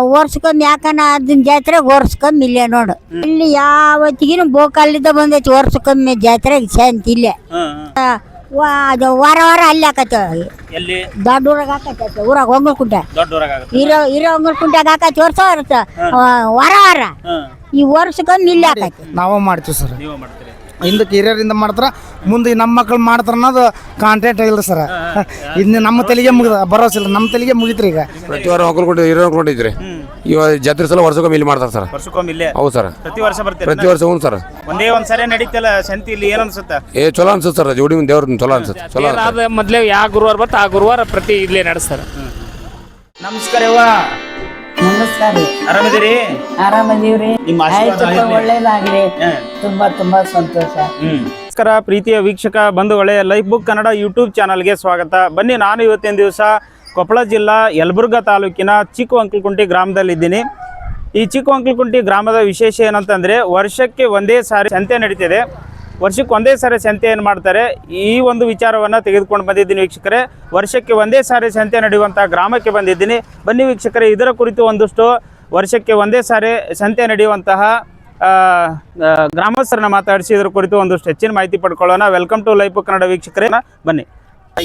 ವರ್ಷಕ್ಕೊಮ್ಮೆ ಯಾಕನ ಅದನ್ನ ಜಾತ್ರೆ ವರ್ಷಕ್ಕೊಮ್ಮೆ ಇಲ್ಲೇ ನೋಡು. ಇಲ್ಲಿ ಯಾವತ್ತಿಗಿನ ಬೋಕಾಲಿದ್ದ ಬಂದೈತಿ ವರ್ಷಕ್ಕೊಮ್ಮೆ ಜಾತ್ರೆಗೆ ಶಾಂತಿ ಇಲ್ಲ. ಆ, ವಾ- ಅದು ವಾರ ವಾರ ಅಲ್ಲಿ ಹಾಕತ್ತ ಎಲ್ಲಿ? ದೊಡ್ಡ ಊರಾಗ ಹಾಕತ್ತ ಊರಾಗ ಹೊಂಗಲ್ಕುಂಟೆ ದೊಡ್ಡ ಊರಾಗುತ್ತೆ ಇರೋ ಇರೋ ಹೊಂಗಲ್ಕುಂಟ್ಯಾಗ ಹಾಕತ್ತೆ ವರ್ಷ ವರ್ಷ. ವಾರ ವಾರ. ಈ ವರ್ಷಕ್ಕೊಮ್ಮೆ ಇಲ್ಲೇ ಹಾಕತ್ತೆ. ನಾವು ಮಾಡ್ತೀವಿ ಸರ್. ನೀವು ಮಾಡ್ತೀರಿ. ಹಿಂದಕ್ಕೆ ಹಿರಿಯರಿಂದ ಮಾಡ್ತಾರೆ ಮುಂದೆ ನಮ್ಮ ಮಕ್ಳು ಮಾಡ್ತಾರ ಅನ್ನೋದು ಕಾಂಟ್ಯಾಕ್ಟ್ ಇಲ್ಲ ಸರ್. ಇನ್ನು ನಮ್ಮ ತಲೆಗೆ ಮುಗಿದ ಭರೋಸೆ ಇಲ್ಲ ನಮ್ಮ ತಲೆಗೆ ಮುಗಿತ್ರಿ ಈಗ. ಪ್ರತಿ ವಾರ ಹೊಂಕೊಳ್ಕೊಂಡು ಹಿರಿಯ ಕೊಟ್ಟಿದ್ರಿ. ಇವಾಗ ಜಾತ್ರೆ ಸಲ ವರ್ಷಕ್ಕೊಮ್ಮೆ ಇಲ್ಲಿ ಮಾಡ್ತಾರೆ ಸರ್. ವರ್ಷಕ್ಕೊಮ್ಮೆ ಇಲ್ಲೇ? ಹೌದು ಸರ್. ಪ್ರತಿ ವರ್ಷ ಬರ್ತೀವಿ ಪ್ರತಿ ವರ್ಷ ಹ್ಞೂ ಸರ್. ಒಂದೇ ಒಂದು ಸರಿ ನಡೀತಲ್ಲ ಸಂತಿ ಇಲ್ಲಿ ಏನು ಅನ್ಸುತ್ತೆ? ಏ ಚಲೋ ಅನ್ಸುತ್ತೆ ಸರ್ ಜೋಡಿ ದೇವ್ರ ಚಲೋ ಅನ್ಸುತ್ತೆ ಚಲೋ ಮೊದ್ಲೇ ಯಾವ ಗುರುವಾರ ಬತ್ತ ಆ ಗುರುವಾರ ಪ್ರತಿ ಇಲ್ಲೇ ನಡೆಸ್ತಾರ. ನಮಸ್ಕಾರ ಯವ್ವ ನಮಸ್ಕಾರ ರೀ. ಆರಾಮಿದ್ದೀರಿ? ಆರಾಮದೀವ್ರಿ ನಿಮ್ಮ ಆಶೀರ್ವಾದ ಆಯ್ತಪ್ಪ ಇರ್ಲಿ. ಒಳ್ಳೇದಾಗ್ಲಿ. ಹಾ. ತುಂಬಾ ತುಂಬಾ ಸಂತೋಷ. ಹ್ಮ್. ನಮಸ್ಕಾರ ಪ್ರೀತಿಯ ವೀಕ್ಷಕ ಬಂಧುಗಳೇ ಲೈಫ್ ಬುಕ್ ಕನ್ನಡ ಯೂಟ್ಯೂಬ್ ಚಾನಲ್ಗೆ ಸ್ವಾಗತ. ಬನ್ನಿ ನಾನು ಇವತ್ತಿನ ದಿವಸ ಕೊಪ್ಪಳ ಜಿಲ್ಲಾ ಯಲಬುರ್ಗಾ ತಾಲೂಕಿನ ಚಿಕ್ಕ ಅಂಕಲ್ಕುಂಟಿ ಗ್ರಾಮದಲ್ಲಿದ್ದೀನಿ. ಈ ಚಿಕ್ಕ ಅಂಕಲ್ಕುಂಟಿ ಗ್ರಾಮದ ವಿಶೇಷ ಏನಂತಂದರೆ ವರ್ಷಕ್ಕೆ ಒಂದೇ ಸಾರಿ ಸಂತೆ ನಡೀತಿದೆ. ವರ್ಷಕ್ಕೆ ಒಂದೇ ಸಾರಿ ಸಂತೆ ಏನು ಮಾಡ್ತಾರೆ? ಈ ಒಂದು ವಿಚಾರವನ್ನು ತೆಗೆದುಕೊಂಡು ಬಂದಿದ್ದೀನಿ ವೀಕ್ಷಕರೇ. ವರ್ಷಕ್ಕೆ ಒಂದೇ ಸಾರಿ ಸಂತೆ ನಡೆಯುವಂಥ ಗ್ರಾಮಕ್ಕೆ ಬಂದಿದ್ದೀನಿ. ಬನ್ನಿ ವೀಕ್ಷಕರೇ ಇದರ ಕುರಿತು ಒಂದಷ್ಟು ವರ್ಷಕ್ಕೆ ಒಂದೇ ಸಾರಿ ಸಂತೆ ನಡೆಯುವಂತಹ ಗ್ರಾಮಸ್ಥರನ್ನ ಮಾತಾಡಿಸಿ ಇದರ ಕುರಿತು ಒಂದಷ್ಟು ಹೆಚ್ಚಿನ ಮಾಹಿತಿ ಪಡ್ಕೊಳ್ಳೋಣ. ವೆಲ್ಕಮ್ ಟು ಲೈಫ್ ಕನ್ನಡ ವೀಕ್ಷಕರೇ. ಬನ್ನಿ.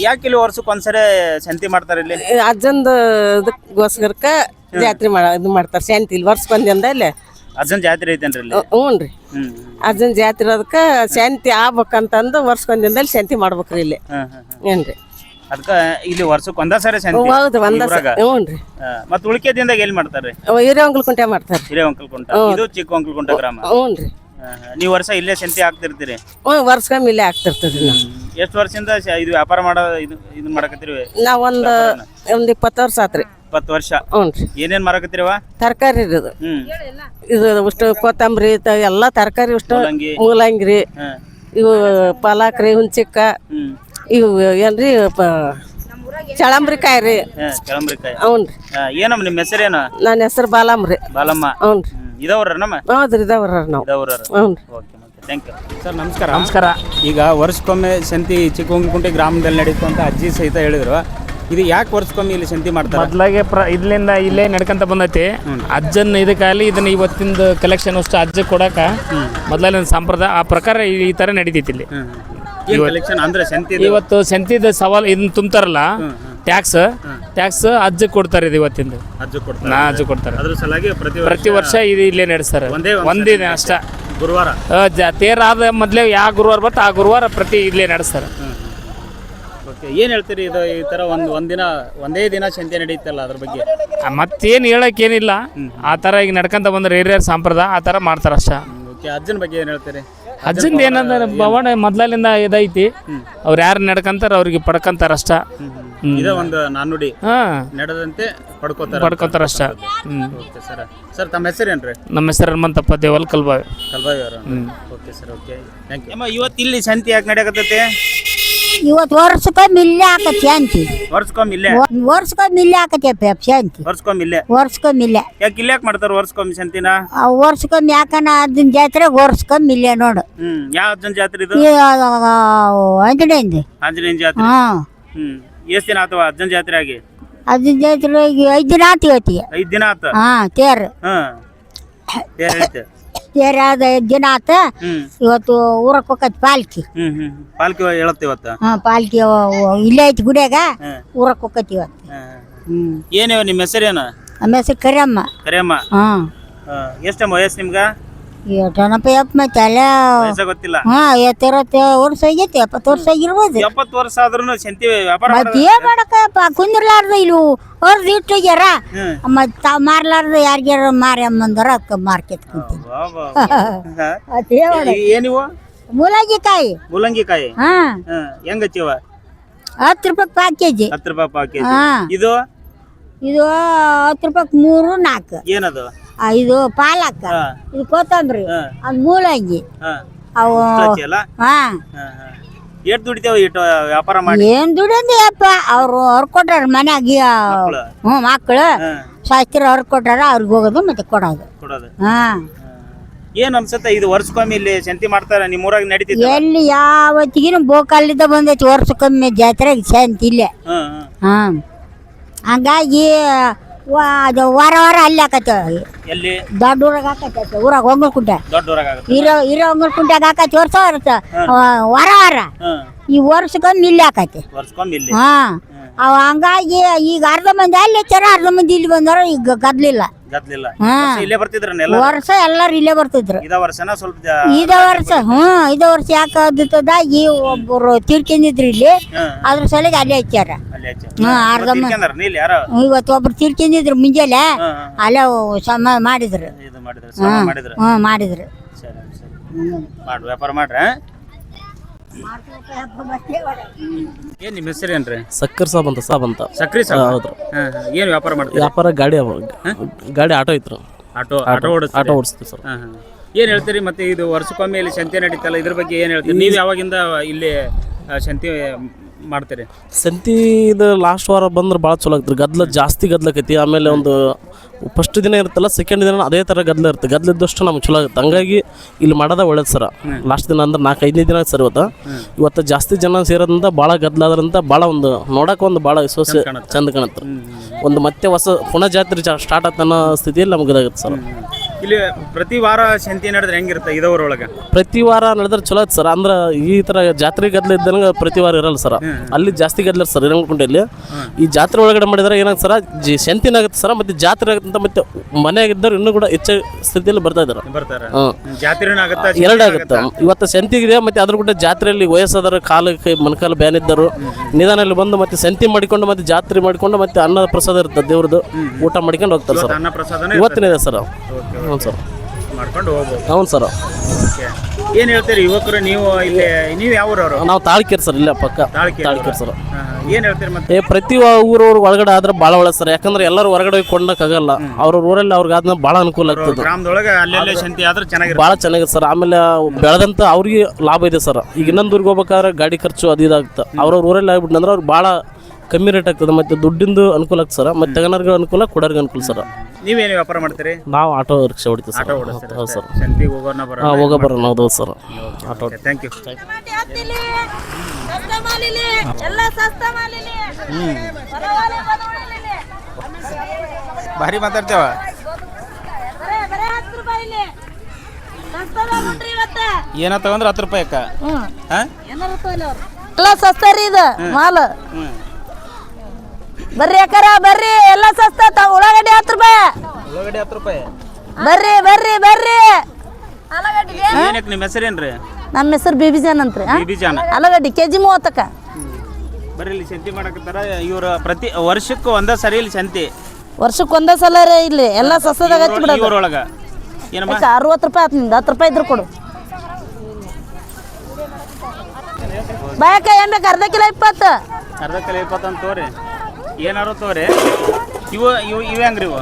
ಯಾಕೆ ಇಲ್ಲಿ ವರ್ಷಕ್ಕೆ ಒಂದ್ಸರಿ ಸಂತೆ ಮಾಡ್ತಾರೆ ಇಲ್ಲಿ? ಅಜ್ಜಂದ ಇದಕ್ಕೋಸ್ಕರಕ್ಕೆ ಜಾತ್ರೆ ಮಾಡ ಇದು ಮಾಡ್ತಾರೆ. ಶಾಂತಿ ಇಲ್ಲಿ ವರ್ಷ ಬಂದಿಂದ ಇಲ್ಲಿ. ಅಜ್ಜನ್ ಜಾತ್ರೆ ಐತೇನ್ರಿ ಇಲ್ಲಿ ಹ್ಞೂ ರೀ. ಹ್ಮ್ ಅಜ್ಜನ್ ಜಾತ್ರೆ ಅದಕ್ಕೆ ಶಾಂತಿ ಆಗ್ಬೇಕಂತಂದು ವರ್ಷ ದಿನದಲ್ಲಿ ಶಾಂತಿ ಮಾಡ್ಬೇಕ್ರಿ ಇಲ್ಲಿ. ಹ್ಮ್ ಹ್ಮ್ ಹ್ಮ್ ಏನ್ರಿ ಅದಕ್ಕೆ ಇಲ್ಲಿ ವರ್ಷಕ್ಕೆ ಒಂದ ಸಾರಿ ಶಾಂತಿ ಹೌದು ಒಂದ ಹ್ಞೂ ರೀ. ಮತ್ತೆ ದಿನದಾಗ ಎಲ್ಲಿ ಮಾಡ್ತಾರೆ? ಅಂಕಲ್ ಕುಂಟೆ ಮಾಡ್ತಾರೆ. ಹಿರೇ ಅಂಕಲ್ಕುಂಟ ಇದು ಚಿಕ್ಕ ಅಂಕಲ್ಕುಂಟ ಗ್ರಾಮ? ಹ್ಞೂ ರೀ. ಹಾ, ಹಾ. ನೀವು ವರ್ಷ ಇಲ್ಲೇ ಸಂತೆ ಹಾಕ್ತಿರ್ತೀರಿ? ವರ್ಷ ವರ್ಷಕ್ಕೊಮ್ಮೆ ಇಲ್ಲೇ ಆಗ್ತಿರ್ತದೆ ನಾವು. ಎಷ್ಟು ವರ್ಷದಿಂದ ಶ- ಇದು ವ್ಯಾಪಾರ ಮಾಡೋ ಇದು ಇದನ್ನ ಮಾಡಕತ್ತೀರಿ ನಾವು ಒಂದು ಒಂದು ಇಪ್ಪತ್ತು ವರ್ಷ ಆತ್ರಿ. ಇಪ್ಪತ್ತು ವರ್ಷ? ಹ್ಞೂ ರೀ. ಏನೇನ್ ಮಾರಕತ್ತೀರವ ತರಕಾರಿ ರೀ ಇದು. ಹ್ಮ್. ಇದು ಕೊತ್ತಂಬರಿ ತ- ಎಲ್ಲ ತರಕಾರಿ ಅಷ್ಟು ಮೂಲಂಗಿ. ಮೂಲಂಗಿ ರೀ. ಹಾ. ಇವು ಪಾಲಕ್ ರೀ ಹುಂಚಿಕ್ಕ ಹ್ಮ್. ಇವು ಏನ್ರಿ ಪ ಚಳಂಬ್ರಿ ಕಾಯಿ ರೀ. ಹಾ ಕೆಳಂಬ್ರಿಕಾಯಿ ಅವ್ನ್ ರೀ. ಹಾ, ಏನಮ್ಮ ನಿಮ್ಮ ಹೆಸರೇನು? ನನ್ನ ಹೆಸರು ಬಾಲಮ್ಮ ರೀ. ಬಾಲಮ್ಮ. ಹ್ಞೂ ರೀ. ಇದಾವ್ರ ನಮ್ಮ? ಹೌದ್ರಿ ಇದಾವ್ರ ನಾವು. ಇದಾವ್ರ ಹ್ಞೂ ರೀ. ಓಕೆ ಮತ್ತೆ ಥ್ಯಾಂಕ್ ಯು ಸರ್ ನಮಸ್ಕಾರ. ನಮಸ್ಕಾರ. ಈಗ ವರ್ಷಕ್ಕೊಮ್ಮೆ ಸಂತಿ ಚಿಕ್ಕವಂಗುಂಟೆ ಗ್ರಾಮದಲ್ಲಿ ನಡೀತಂತ ಅಂತ ಅಜ್ಜಿ ಸಹಿತ ಹೇಳಿದ್ರು. ಇದು ಯಾಕೆ ವರ್ಷಕ್ಕೊಮ್ಮೆ ಇಲ್ಲಿ ಸಂತಿ ಮಾಡ್ತಾರೆ? ಮೊದ್ಲಾಗೆ ಪ್ರ ಇಲ್ಲಿಂದ ಇಲ್ಲೇ ನಡ್ಕೊಂತ ಬಂದೈತಿ. ಅಜ್ಜನ್ ಇದಕ್ಕಾಗಲಿ ಇದನ್ನ ಇವತ್ತಿಂದ ಕಲೆಕ್ಷನ್ ಅಷ್ಟು ಅಜ್ಜ ಕೊಡಕ ಮೊದ್ಲಿನ ಸಂಪ್ರದಾಯ ಆ ಪ್ರಕಾರ ಈ ಈ ತರ ನಡೀತೈತಿ ಇಲ್ಲಿ. ಕಲೆಕ್ಷನ್ ಅಂದ್ರೆ ಸಂತಿ ಇವತ್ತು ಸಂತಿದ ಸವಾಲ್ ಇದನ್ನ ತುಂಬ್ತಾರಲ್ಲ? ಟ್ಯಾಕ್ಸ್ ಟ್ಯಾಕ್ಸ್ ಅಜ್ಜ ಕೊಡ್ತಾರೆ ಇದು ಇವತ್ತಿಂದ. ಅಜ್ಜ ಕೊಡ್ತಾರೆ. ನಾ ಅಜ್ಜ ಕೊಡ್ತಾರೆ. ಅದ್ರ ಸಲಾಗಿ ಪ್ರತಿ ವರ್ಷ ಪ್ರತಿ ವರ್ಷ ಇದು ಇಲ್ಲೇ ನಡೆಸ್ತಾರೆ. ಒಂದೇ ಒಂದೇ ಒಂದಿನ ಅಷ್ಟ. ಗುರುವಾರ. ಆ, ಆದ ಮೊದ್ಲೇ ಯಾವ ಗುರುವಾರ ಬರ್ತಾ ಆ ಗುರುವಾರ ಪ್ರತಿ ಇಲ್ಲೇ ನಡೆಸ್ತಾರೆ. ಓಕೆ ಏನು ಹೇಳ್ತೀರಿ ಇದು ಈ ಥರ ಒಂದು ಒಂದಿನ ಒಂದೇ ದಿನ ಚಂತೆ ನಡೆಯುತ್ತಲ್ಲ ಅದ್ರ ಬಗ್ಗೆ? ಮತ್ತೇನು ಏನಿಲ್ಲ ಆ ತರ ಈಗ ನಡ್ಕೊಂತ ಬಂದ್ರೆ ಹಿರಿಯರ್ ಸಂಪ್ರದಾಯ ಆ ತರ ಮಾಡ್ತಾರ ಅಷ್ಟ. ಓಕೆ ಅಜ್ಜನ ಬಗ್ಗೆ ಏನು ಹೇಳ್ತೀರಿ? ಅಜ್ಜಂದ ಏನಂದ್ರೆ ಭವನ ಮೊದ್ಲಿಂದ ಇದೈತಿ. ಅವ್ರು ಯಾರು ನಡ್ಕಂತಾರ ಅವ್ರಿಗೆ ಪಡ್ಕಂತಾರ ಅಷ್ಟ. ಇದೇ ಒಂದು ನಾನುಡಿ. ಹಾ. ನಡೆದಂತೆ ಪಡ್ಕೋತಾರೆ ಪಡ್ಕೊಂತಾರ ಅಷ್ಟ. Okay sir. ಸರ್ ತಮ್ಮ ಹೆಸರೇನ್ರಿ? ನಮ್ಮ ಹೆಸರು ಹನುಮಂತಪ್ಪ ದೇವಲ್ ಕಲ್ಬಾವಿ. ಕಲ್ಬಾವಿ ಅವರು okay sir okay. Thank you ಇವತ್ತು ಇಲ್ಲಿ ಸಂತಿ ಯಾಕೆ ನಡೆಯಕತ್ತೈತೆ? ಇವತ್ತು ವರ್ಷಕ್ಕೊಮ್ಮೆ ಇಲ್ಲೇ ಹಾಕತ್ತೆ ಶಾಂತಿ ವರ್ಷಕ್ಕೊಮ್ಮೆ ಇಲ್ಲೇ ವರ್ಷಕ್ಕೊಮ್ಮೆ ಇಲ್ಲೇ ಪೆಪ್ಸಿ ಶಾಂತಿ ವರ್ಷಕ್ಕೊಮ್ಮೆ ಇಲ್ಲೇ ವರ್ಷಕ್ಕೊಮ್ಮೆ ಇಲ್ಲೇ ಯಾಕೆ ಇಲ್ಲಿ ಯಾಕೆ ಮಾಡ್ತಾರೆ ವರ್ಷಕ್ಕೊಮ್ಮೆ ಸಂತಿನ ಆ ವರ್ಷಕ್ಕೊಮ್ಮೆ ಯಾಕನ ಅದನ್ನ ಜಾತ್ರೆ ವರ್ಷಕ್ಕೊಮ್ಮೆ ಇಲ್ಲೇ ನೋಡು. ಹ್ಮ್ ಯಾವ ಅಜ್ಜನ ಜಾತ್ರೆ ಇದು? ಈ ಆಂಜನೇಯಂದು. ಆಂಜನೇಯನ ಜಾತ್ರೆ? ಹಾ. ಹ್ಮ್ ಎಷ್ಟು ದಿನ ಆತವ ಅಜ್ಜನ ಜಾತ್ರೆ ಆಗಿ? ಅದನ್ನ ಜಾತ್ರೆ ಐದು ದಿನ ಆತು ಇವತ್ತಿಗೆ. ಐದು ದಿನ ಆತ? ಹಾ ತೇರು. ಹ್ಮ್ ತೇರ್ ಆದ ಐದು ದಿನ ಆತ. ಇವತ್ತು ಊರಕ್ಕೆ ಹೋಗತ್ ಪಾಲ್ಕಿ. ಹ್ಮ್ ಹ್ಮ್ ಪಾಲ್ಕಿ ಹೇಳತ್ತೆ ಇವತ್ತ? ಹಾ ಪಾಲ್ಕಿ ಇಲ್ಲೇ ಐತಿ ಗುಡಿಯಾಗ. ಹ್ಮ್. ಊರಕ್ಕೆ ಹೋಗತ್ತೆ ಇವತ್ತು ಹ್ಮ್. ಏನೇ ನಿಮ್ಮ ಹೆಸರೇನ? ನಮ್ಮ ಹೆಸರು ಕರಿಯಮ್ಮ. ಕರಿಯಮ್ಮ? ಹಾ ಎಷ್ಟಮ್ಮ ವಯಸ್ಸು ನಿಮ್ಗ? ಎಷ್ಟನಪ್ಪ ಯಪ್ಪ ಮತ್ತೆ ಅಲ್ಲ? ವಯಸ್ಸ ಗೊತ್ತಿಲ್ಲ. ಹಾ ಎತ್ತರತ್ತು ವರ್ಷ ಆಗೈತಿ ಎಪ್ಪತ್ತು ವರ್ಷ ಆಗಿರ್ಬೋದು. ಎಪ್ಪತ್ತು ವರ್ಷ ಆದ್ರೂ ಸಂತಿ ವ್ಯಾಪಾರ ಮತ್ತೆ ಏನ್ ಮಾಡಕಪ್ಪ ಕುಂದಿರ್ಲಾರ್ದ ಇಲ್ಲಿ. ತಾವ್ ಮಾರ್ಲಾರ್ದ ಯಾರಿಗ್ಯಾರ ಮಾರಿ ಅಮ್ಮಂದರ ಅಕ್ಕ ಮಾರ್ಕೆಟ್. ಅದೇ ಏನಿವು ಮೂಲಂಗಿ ಕಾಯಿ ಮೂಲಂಗಿ ಕಾಯಿ ಹಾ. ಹ್ಮ್ ಹೆಂಗ್ ಹಚ್ಚಿವ ಹತ್ತು ರೂಪಾಯಿ ಪಾವ್ ಕೆಜಿ. ಹತ್ತು ರೂಪಾಯಿ ಪಾವ್ ಕೆಜಿ. ಇದು? ಇದು ಹತ್ತು ರೂಪಾಯಿ ಮೂರು ನಾಲ್ಕು. ಏನದು? ಆ, ಇದು ಪಾಲಕ್ ಹಾ. ಇದು ಕೊತ್ತಂಬರಿ. ಹಾ. ಅದು ಮೂಲಂಗಿ. ಹಾ. ಅವು ಇಷ್ಟು ಹಚ್ಚಿಯಲ್ಲ ಹಾ. ಹಾ ಹಾ. ಎಷ್ಟು ದುಡಿತೇವ ಇಟ್ಟು ವ್ಯಾಪಾರ ಮಾಡಿ? ಏನ್ ದುಡಿಯಂದಿ ಅಪ್ಪ ಅವ್ರು ಅವ್ರು ಕೊಟ್ಟಾರ ಮನ್ಯಾಗ ಮಕ್ಳು? ಹ್ಞೂ ಮಕ್ಕಳು ಹಾ. ಶಾಸ್ತ್ರಿ ಅವ್ರಿಗೆ ಹೋಗೋದು ಮತ್ತೆ ಕೊಡೋದು. ಕೊಡೋದು. ಹಾ. ಏನ್ ಅನ್ಸುತ್ತೆ ಇದು ವರ್ಷಕ್ಕೊಮ್ಮೆ ಇಲ್ಲಿ ಸಂತಿ ಮಾಡ್ತಾರ? ನಿಮ್ ಊರಾಗ ನಡೀತಿತ್ತು ಎಲ್ಲಿ ಯಾವತ್ತಿಗಿನ ಬೋಕಾಲಿಂದ ಬಂದೈತಿ ವರ್ಷಕ್ಕೊಮ್ಮೆ ಜಾತ್ರೆಗೆ ಶಾಂತಿ ಇಲ್ಲೇ. ಹ್ಮ್ ಹ್ಮ್ ಹಾ. ಹಂಗಾಗಿ ಅದು ವಾರ ವಾರ ಅಲ್ಲಿ ಹಾಕತ್ತೆ ಎಲ್ಲಿ? ದೊಡ್ಡ ಊರಾಗ ಹಾಕತ್ತೆ ಊರಾಗ ಒಂಗಲ್ ಕುಂಟೆ. ದೊಡ್ಡ ಊರಾಗ ಆಗುತ್ತೆ. ಇರೋ ಇರೋ ಒಂಗಲ್ ಕುಂಟ್ಯಾಗ ಹಾಕತ್ತೆ ವರ್ಷ ವರ್ಷ. ವಾರ ವಾರ. ಈ ವರ್ಷಕ್ಕೊಂದು ಇಲ್ಲಿ ಹಾಕತ್ತೆ ವರ್ಷಕ್ಕೊಮ್ಮೆ ಇಲ್ಲಿ. ಹಾ. ಅವ ಹಂಗಾಗಿ ಈಗ ಅರ್ಧ ಮಂದಿ ಅಲ್ಲಿ ಹಚ್ಚಾರ ಅರ್ಧ ಮಂದಿ ಇಲ್ಲಿ ಬಂದಾರ ಈಗ ಗದ್ಲಿಲ್ಲ. ಗದ್ಲಿಲ್ಲ. ಹಾ. ವರ್ಷ ಇಲ್ಲೇ ವರ್ಷ ಎಲ್ಲಾರು ಇಲ್ಲೇ ಬರ್ತಿದ್ರು. ಇದ ವರ್ಷನ ಸ್ವಲ್ಪ ಜ- ಇದ ವರ್ಷ ಹ್ಮ್ ಇದ ವರ್ಷ ಯಾಕದ ಈ ಒಬ್ಬರು ತೀರ್ಕೊಂಡಿದ್ರು ಇಲ್ಲಿ ಹಾ. ಅದ್ರ ಸಲಿಗೆ ಅಲ್ಲೇ ಹಚ್ಚಾರ. ಅಲ್ಲಿ ಹಚ್ಚ ಹಾ ಅರ್ಧ ಯಾರ? ಇವತ್ತು ಒಬ್ರು ತೀರ್ಕೊಂಡಿದ್ರು ಮುಂಜಾನೆ ಹಾ, ಅಲ್ಲೇ ಸಮ ಮಾಡಿದ್ರು. ಇದು ಮಾಡಿದ್ರ ಶ್ರಮ ಮಾಡಿದ್ರ. ಹ್ಮ್ ಮಾಡಿದ್ರು. ಸರಿ ಸರಿ. ಮಾಡಿ ವ್ಯಾಪಾರ ಮಾಡ್ರ? ಏನ್ ನಿಮ್ಮ ಹೆಸರು ಏನ್ರಿ? ಸಕ್ಕರ್ ಸಾಬ್ ಅಂತ ಸಾಬ್ ಅಂತ. ಸಕ್ರಿ ಸಾಬ್? ಹೌದ್ರಿ. ಏನ್ ವ್ಯಾಪಾರ ಮಾಡ್ತೀರಿ? ವ್ಯಾಪಾರ ಗಾಡಿ ಅವ ಗಾಡಿ ಆಟೋ ಐತ್ರ. ಆಟೋ ಆಟೋ ಓಡಿಸ್ ಆಟೋ ಓಡಿಸ್ತೀವಿ ಸರ್. ಏನ್ ಹೇಳ್ತೀರಿ ಮತ್ತೆ ಇದು ವರ್ಷಕ್ಕೊಮ್ಮೆ ಇಲ್ಲಿ ಸಂತೆ ನಡೀತಲ್ಲ ಇದ್ರ ಬಗ್ಗೆ ಏನ್ ಹೇಳ್ತೀರಿ? ನೀವು ಯಾವಾಗಿಂದ ಇಲ್ಲಿ ಆ, ಸಂತೆ ಮಾಡ್ತೀರಿ? ಸಂತಿ ಇದು ಲಾಸ್ಟ್ ವಾರ ಬಂದ್ರೆ ಭಾಳ ಚಲೋ ಆಗ್ತದೆ ಗದ್ಲ ಜಾಸ್ತಿ ಗದ್ಲಕೈತಿ. ಆಮೇಲೆ ಒಂದು ಫಸ್ಟ್ ದಿನ ಇರುತ್ತಲ್ಲ ಸೆಕೆಂಡ್ ದಿನ ಅದೇ ಥರ ಗದ್ದಲ ಇರುತ್ತೆ. ಗದ್ದಲಿದ್ದಷ್ಟು ನಮ್ಗೆ ಚಲೋ ಆಗುತ್ತೆ. ಹಂಗಾಗಿ ಇಲ್ಲಿ ಮಾಡೋದ ಒಳ್ಳೇದು ಸರ. ಲಾಸ್ಟ್ ದಿನ ಅಂದ್ರೆ ನಾಲ್ಕು ಐದನೇ ದಿನ ಸರ್ ಇವತ್ತು. ಇವತ್ತು ಜಾಸ್ತಿ ಜನ ಸೇರೋದ್ರಿಂದ ಭಾಳ ಗದ್ದಲ ಆದ್ರಂತ ಭಾಳ ಒಂದು ನೋಡೋಕೆ ಒಂದು ಭಾಳ ವಿಶ್ವಾಸ ಚಂದ ಕಾಣುತ್ತೆ. ಒಂದು ಮತ್ತೆ ಹೊಸ ಪುನಃ ಜಾತ್ರೆ ಸ್ಟಾರ್ಟ್ ಆಗ್ತಾನೋ ಸ್ಥಿತಿಯಲ್ಲಿ ನಮ್ಗೆ ಇದಾಗುತ್ತೆ ಸರ್. ಇಲ್ಲಿ ಪ್ರತಿ ವಾರ ಸಂತಿ ನಡೆದ್ರೆ ಹೆಂಗಿರುತ್ತೆ ಇದವರೊಳಗೆ ಪ್ರತಿ ವಾರ ನಡೆದ್ರೆ ಚಲೋ ಐತೆ ಸರ್. ಅಂದ್ರೆ ಈ ಥರ ಜಾತ್ರೆ ಗದ್ದಲ ಇದ್ದಂಗೆ ಪ್ರತಿ ವಾರ ಇರಲ್ಲ ಸರ್. ಅಲ್ಲಿ ಜಾಸ್ತಿ ಗದ್ಲ ಸರ್ ಇಲ್ಲಿ ಈ ಜಾತ್ರೆ ಒಳಗಡೆ ಮಾಡಿದ್ರೆ ಏನಾಗುತ್ತೆ ಸರ್ ಜಿ ಆಗುತ್ತೆ ಸರ್ ಮತ್ತೆ ಜಾತ್ರೆ ಆಗುತ್ತೆ ಮತ್ತೆ ಇದ್ದವ್ರು ಇನ್ನೂ ಕೂಡ ಹೆಚ್ಚು ಸ್ಥಿತಿಯಲ್ಲಿ ಬರ್ತಾ ಇದ್ದಾರೆ ಬರ್ತಾರೆ. ಎರಡು ಆಗುತ್ತೆ. ಇವತ್ತು ಸಂತಿಗಿದೆ ಮತ್ತೆ ಅದ್ರ ಕೂಡ ಜಾತ್ರೆಯಲ್ಲಿ ವಯಸ್ಸಾದವರು ಕಾಲು ಕೈ ಮೊಣಕಾಲು ಬ್ಯಾನ್ ಇದ್ದರು. ನಿಧಾನಲ್ಲಿ ಬಂದು ಮತ್ತೆ ಸಂತಿ ಮಾಡಿಕೊಂಡು ಮತ್ತೆ ಜಾತ್ರೆ ಮಾಡಿಕೊಂಡು ಮತ್ತೆ ಅನ್ನ ಪ್ರಸಾದ ಇರುತ್ತೆ ದೇವ್ರದ್ದು. ಊಟ ಮಾಡ್ಕೊಂಡು ಹೋಗ್ತಾರೆ ಸರ್. ಅನ್ನ ಪ್ರಸಾದನೇ ಇವತ್ತಿನ ಇದೆ ಸರ್. ಹ್ಞೂ ಸರ್. ಮಾಡ್ಕೊಂಡು ಹೋಗ್ಬೋದು. ಹ್ಞೂ ಸರ್. ಓಕೆ. ಏನ್ ಹೇಳ್ತೀರಿ ಯುವಕರು ನೀವು ಇಲ್ಲಿ ನೀವು ಯಾವ ಊರವರು? ನಾವು ತಾಳ್ಕೇರಿ ಸರ್ ಇಲ್ಲ ಪಕ್ಕ ತಾಳ್ಕೇರಿ ತಾಳ್ಕೇರಿ ಸರ್. ಏನು ಹೇಳ್ತೀರಿ ಮತ್ತೆ? ಏ ಪ್ರತಿ ಊರವ್ರ ಒಳಗಡೆ ಆದ್ರೆ ಭಾಳ ಒಳ್ಳೆ ಸರ್ ಯಾಕಂದ್ರೆ ಎಲ್ಲರೂ ಹೊರಗಡೆ ಹೋಗಿ ಕೊಂಡಕ್ಕಾಗಲ್ಲ ಅವ್ರ ಊರಲ್ಲಿ ಅವ್ರಿಗೆ ಆದ್ರೆ ಭಾಳ ಅನುಕೂಲ ಆಗ್ತದೆ. ಬಹಳ ಅಲ್ಲೆಲ್ಲೇ ಸಂತೆ ಆದ್ರೆ ಭಾಳ ಚೆನ್ನಾಗಿದೆ ಸರ್ ಆಮೇಲೆ ಬೆಳೆದಂತ ಅವ್ರಿಗೆ ಲಾಭ ಇದೆ ಸರ್. ಈಗ ಇನ್ನೊಂದು ಊರಿಗೆ ಹೋಗ್ಬೇಕಾದ್ರೆ ಗಾಡಿ ಖರ್ಚು ಅದು ಇದಾಗುತ್ತೆ ಅವ್ರವ್ರ ಊರಲ್ಲಿ ಆಗ್ಬಿಟ್ಟು ಅಂದ್ರೆ ಅವ್ರಿಗೆ ಭಾಳ ಕಮ್ಮಿ ರೇಟ್ ಆಗ್ತದೆ ಮತ್ತೆ ದುಡ್ಡಿಂದು ಅನುಕೂಲ ಆಗ್ತದೆ ಸರ್. ಮತ್ತೆ ತಗೋನರ್ಗೆ ಅನುಕೂಲ ಕೊಡೋರ್ಗೆ ಅನುಕೂಲ ಸರ್. ನೀವೇನು ವ್ಯಾಪಾರ ಮಾಡ್ತೀರಿ? ನಾವು ಆಟೋ ರಿಕ್ಷಾ ಹೊಡಿತೀವಿ ಸರ್. ಆಟೋ ಓಡಿಸ್ತೀರಿ ಹೌದು ಸರ್. ಸಂತಿಗೆ ಹೋಗೋಣ ಬರೋಣ. ಹಾಂ ಹೋಗೋ ಬರೋಣ. ಹೌದು ಸರ್. ಆಟೋ ಥ್ಯಾಂಕ್ ಯು ಎಲ್ಲ ಸಸ್ತ ಮಾಲಿಲಿ. ಪರವಾಗಿಲ್ಲ, ಪರವಾಗಿಲ್ಲ. ಭಾರಿ ಮಾತಾಡ್ತೇವ? ಬರೇ ಬರೇ ಹತ್ತು ರೂಪಾಯಿ ಇಲ್ಲಿ. ಸಸ್ತದ ನೋಡ್ರಿ ಇವತ್ತ. ಏನ ತಗೊಂಡ್ರ ಹತ್ತು ರೂಪಾಯಿ ಅಕ್ಕ? ಹಾ? ಎಲ್ಲ ಸಸ್ತಾ ರೀ ಇದು ಮಾಲ್. ಬರ್ರಿ ಅಕ್ಕರ ಬರ್ರಿ. ಎಲ್ಲ ಸಸ್ತಾ ತಾವ್ ಉಳ್ಳಾಗಡ್ಡಿ ಹತ್ತು ರೂಪಾಯಿ. ಉಳ್ಳಾಗಡ್ಡಿ ಹತ್ತು ರೂಪಾಯಿ. ಬರ್ರಿ ಬರ್ರಿ ಬರ್ರಿ. ಏನಕ್ಕೆ ನಿಮ್ಮ ಹೆಸರೇನ್ರಿ? ನಮ್ಮ ಹೆಸರು ಬಿಬಿ ಜಾನ್ ಅಂತ್ರಿ? ಬಿಬಿ ಜಾನ್. ಆಲೂಗಡ್ಡಿ ಕೆ ಜಿ ಮೂವತ್ತಕ್ಕ ಬರ್ರಿ ಇಲ್ಲಿ ಸಂತಿ ಮಾಡಕತ್ತಾರ. ಇವ್ರ ಪ್ರತಿ ವರ್ಷಕ್ಕೆ ಒಂದೇ ಸರಿ ಇಲ್ಲಿ ಸಂತಿ ವರ್ಷಕ್ಕೆ ಒಂದೇ ಸಲ ರೀ ಇಲ್ಲಿ. ಎಲ್ಲ ಸಸ್ತದಾಗ ಹಚ್ಚಿ ಬಿಡೋದು. ಇವರೊಳಗ. ಏನಮ್ಮ? ಅರವತ್ತು ರೂಪಾಯಿ ಆತು ನಿಂದ ಹತ್ತು ರೂಪಾಯಿ ಇದ್ರು ಕೊಡು. ಬಾಯಕ್ಕ ಏನ್ ಬೇಕು? ಅರ್ಧ ಕಿಲೋ ಇಪ್ಪತ್ತು. ಅರ್ಧ ಕಿಲೋ ಇಪ್ಪತ್ತಂತ ತೋರಿ. ಏನಾರು ತೋರಿ. ಇವ ಇವ ಇವ ಹೆಂಗ್ರಿ ಇವ.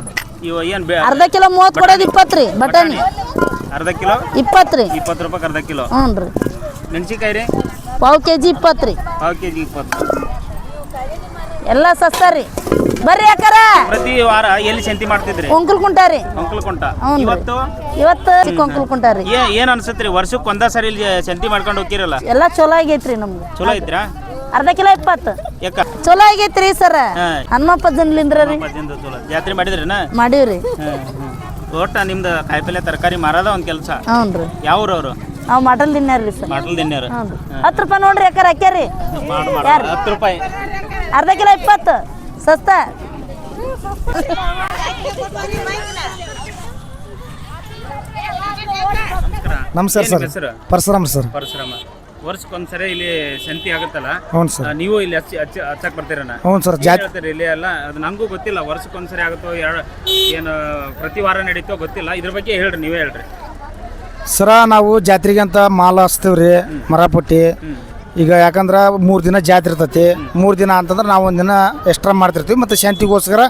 ಇವ ಏನು ಬೇ ಅರ್ಧ ಕಿಲೋ ಮೂವತ್ತು ಕೊಡೋದು ಇಪ್ಪತ್ತು ರೀ ಬಟಾಣಿ. ಅರ್ಧ ಕಿಲೋ? ಇಪ್ಪತ್ತು ರೀ. ಇಪ್ಪತ್ತು ರೂಪಾಯಿ ಅರ್ಧ ಕಿಲೋ. ಹ್ಞೂ ರೀ. ಮೆಣಸಿನ್ಕಾಯಿ ರೀ? ಪಾವು ಕೆ ಜಿ ಇಪ್ಪತ್ತು ರೀ. ಪಾವು ಕೆ ಜಿ ಇಪ್ಪತ್ತು. ಎಲ್ಲ ಸಸ್ತ ರೀ. ಬರ್ರಿ ಅಕ್ಕಾರ. ಪ್ರತಿ ವಾರ ಎಲ್ಲಿ ಸಂತಿ ಮಾಡ್ತಿದ್ರಿ? ಕೊಂಕಲ್ ಕುಂಟ ರೀ. ಅಂಕಲ್ ಕುಂಟ ಹ್ಞೂ ರೀ. ಇವತ್ತು? ಇವತ್ತು ಕೊಂಕುಲ್ ಕುಂಟ ರೀ. ಏ ಏನು ಅನ್ಸತ್ರಿ? ವರ್ಷಕ್ಕೆ ಒಂದೇ ಸರಿ ಇಲ್ಲಿ ಸಂತಿ ಮಾಡ್ಕೊಂಡು ಹೋಗಿರಲ್ಲ ಎಲ್ಲ ಚಲೋ ಆಗೈತ್ರಿ ನಮ್ಗೆ. ಚಲೋ ಐತ್ರಾ ಅರ್ಧ ಕಿಲೋ ಇಪ್ಪತ್ತು ಯಾಕ? ಚಲೋ ಆಗೈತ್ರಿ ಸರ. ಹಾ. ಹನುಮಪ್ಪ ಜನ್ಲಿಂದ್ರ ರೀ. ಚಲೋ. ಜಾತ್ರೆ ಮಾಡಿದ್ರಿನ ಮಾಡೀವ್ರಿ. ಒಟ್ಟ ನಿಮ್ದು ಕಾಯಿಪಲ್ಲೆ ತರಕಾರಿ ಮಾರದ ಒಂದ್ ಕೆಲಸ? ಹ್ಞೂ ರೀ. ಯಾವ ಊರವ್ರು ನಾವು ಮಾಡಲ್ ತಿನ್ಯಾರ ಸರ್. ಮಾಡಲ್ ದಿನ್ಯಾರ ಹ್ಞೂ ರೀ. ಹತ್ತು ರೂಪಾಯಿ ನೋಡ್ರಿ ಅಕ್ಕಾರ ಅಕ್ಯಾರಿ ಯಾರು? ಹತ್ತು ರೂಪಾಯಿ. ಅರ್ಧ ಕಿಲೋ ಇಪ್ಪತ್ತು ಸಸ್ತ. ನಮಸ್ಕಾರ ಏನ್ ಸರ್ ಹೆಸರು? ಪರಶುರಾಮ್ ಸರ್. ಪರಶುರಾಮ. ವರ್ಷಕ್ಕೊಂದ್ಸರಿ ಇಲ್ಲಿ ಸಂತಿ ಆಗುತ್ತಲ್ಲ? ಹ್ಞೂ ಸರ್. ನೀವು ಇಲ್ಲಿ ಹಚ್ಚಿ ಹಚ್ಚಿ ಹಚ್ಚಕ್ ಬರ್ತೀರಣ್ಣ? ಹ್ಞೂ ಸರ್ ಜಾತ್ರೆ ಜಾತಿ ಹೇಳ್ತೀರಿ ಇಲ್ಲಿ ಎಲ್ಲ ಅದು ನನಗೂ ಗೊತ್ತಿಲ್ಲ ವರ್ಷಕ್ಕೊಂದ್ಸರಿ ಆಗುತ್ತೋ ಎರಡು ಏನು ಪ್ರತಿ ವಾರ ನಡೀತೋ ಗೊತ್ತಿಲ್ಲ. ಇದ್ರ ಬಗ್ಗೆ ಹೇಳ್ರಿ ನೀವೇ ಹೇಳ್ರಿ. ಸರ ನಾವು ಜಾತ್ರೆಗೆ ಅಂತ ಮಾಲ್ ಹಚ್ತೀವಿ ರೀ ಮರಪುಟ್ಟಿ ಈಗ ಯಾಕಂದ್ರೆ ಮೂರು ದಿನ ಜಾತ್ರೆ ಇರ್ತೈತಿ. ಮೂರು ದಿನ ಅಂತಂದ್ರೆ ನಾವು ಒಂದು ದಿನ ಎಕ್ಸ್ಟ್ರಾ ಮಾಡ್ತಿರ್ತೀವಿ. ಮತ್ತು ಶಾಂತಿಗೋಸ್ಕರ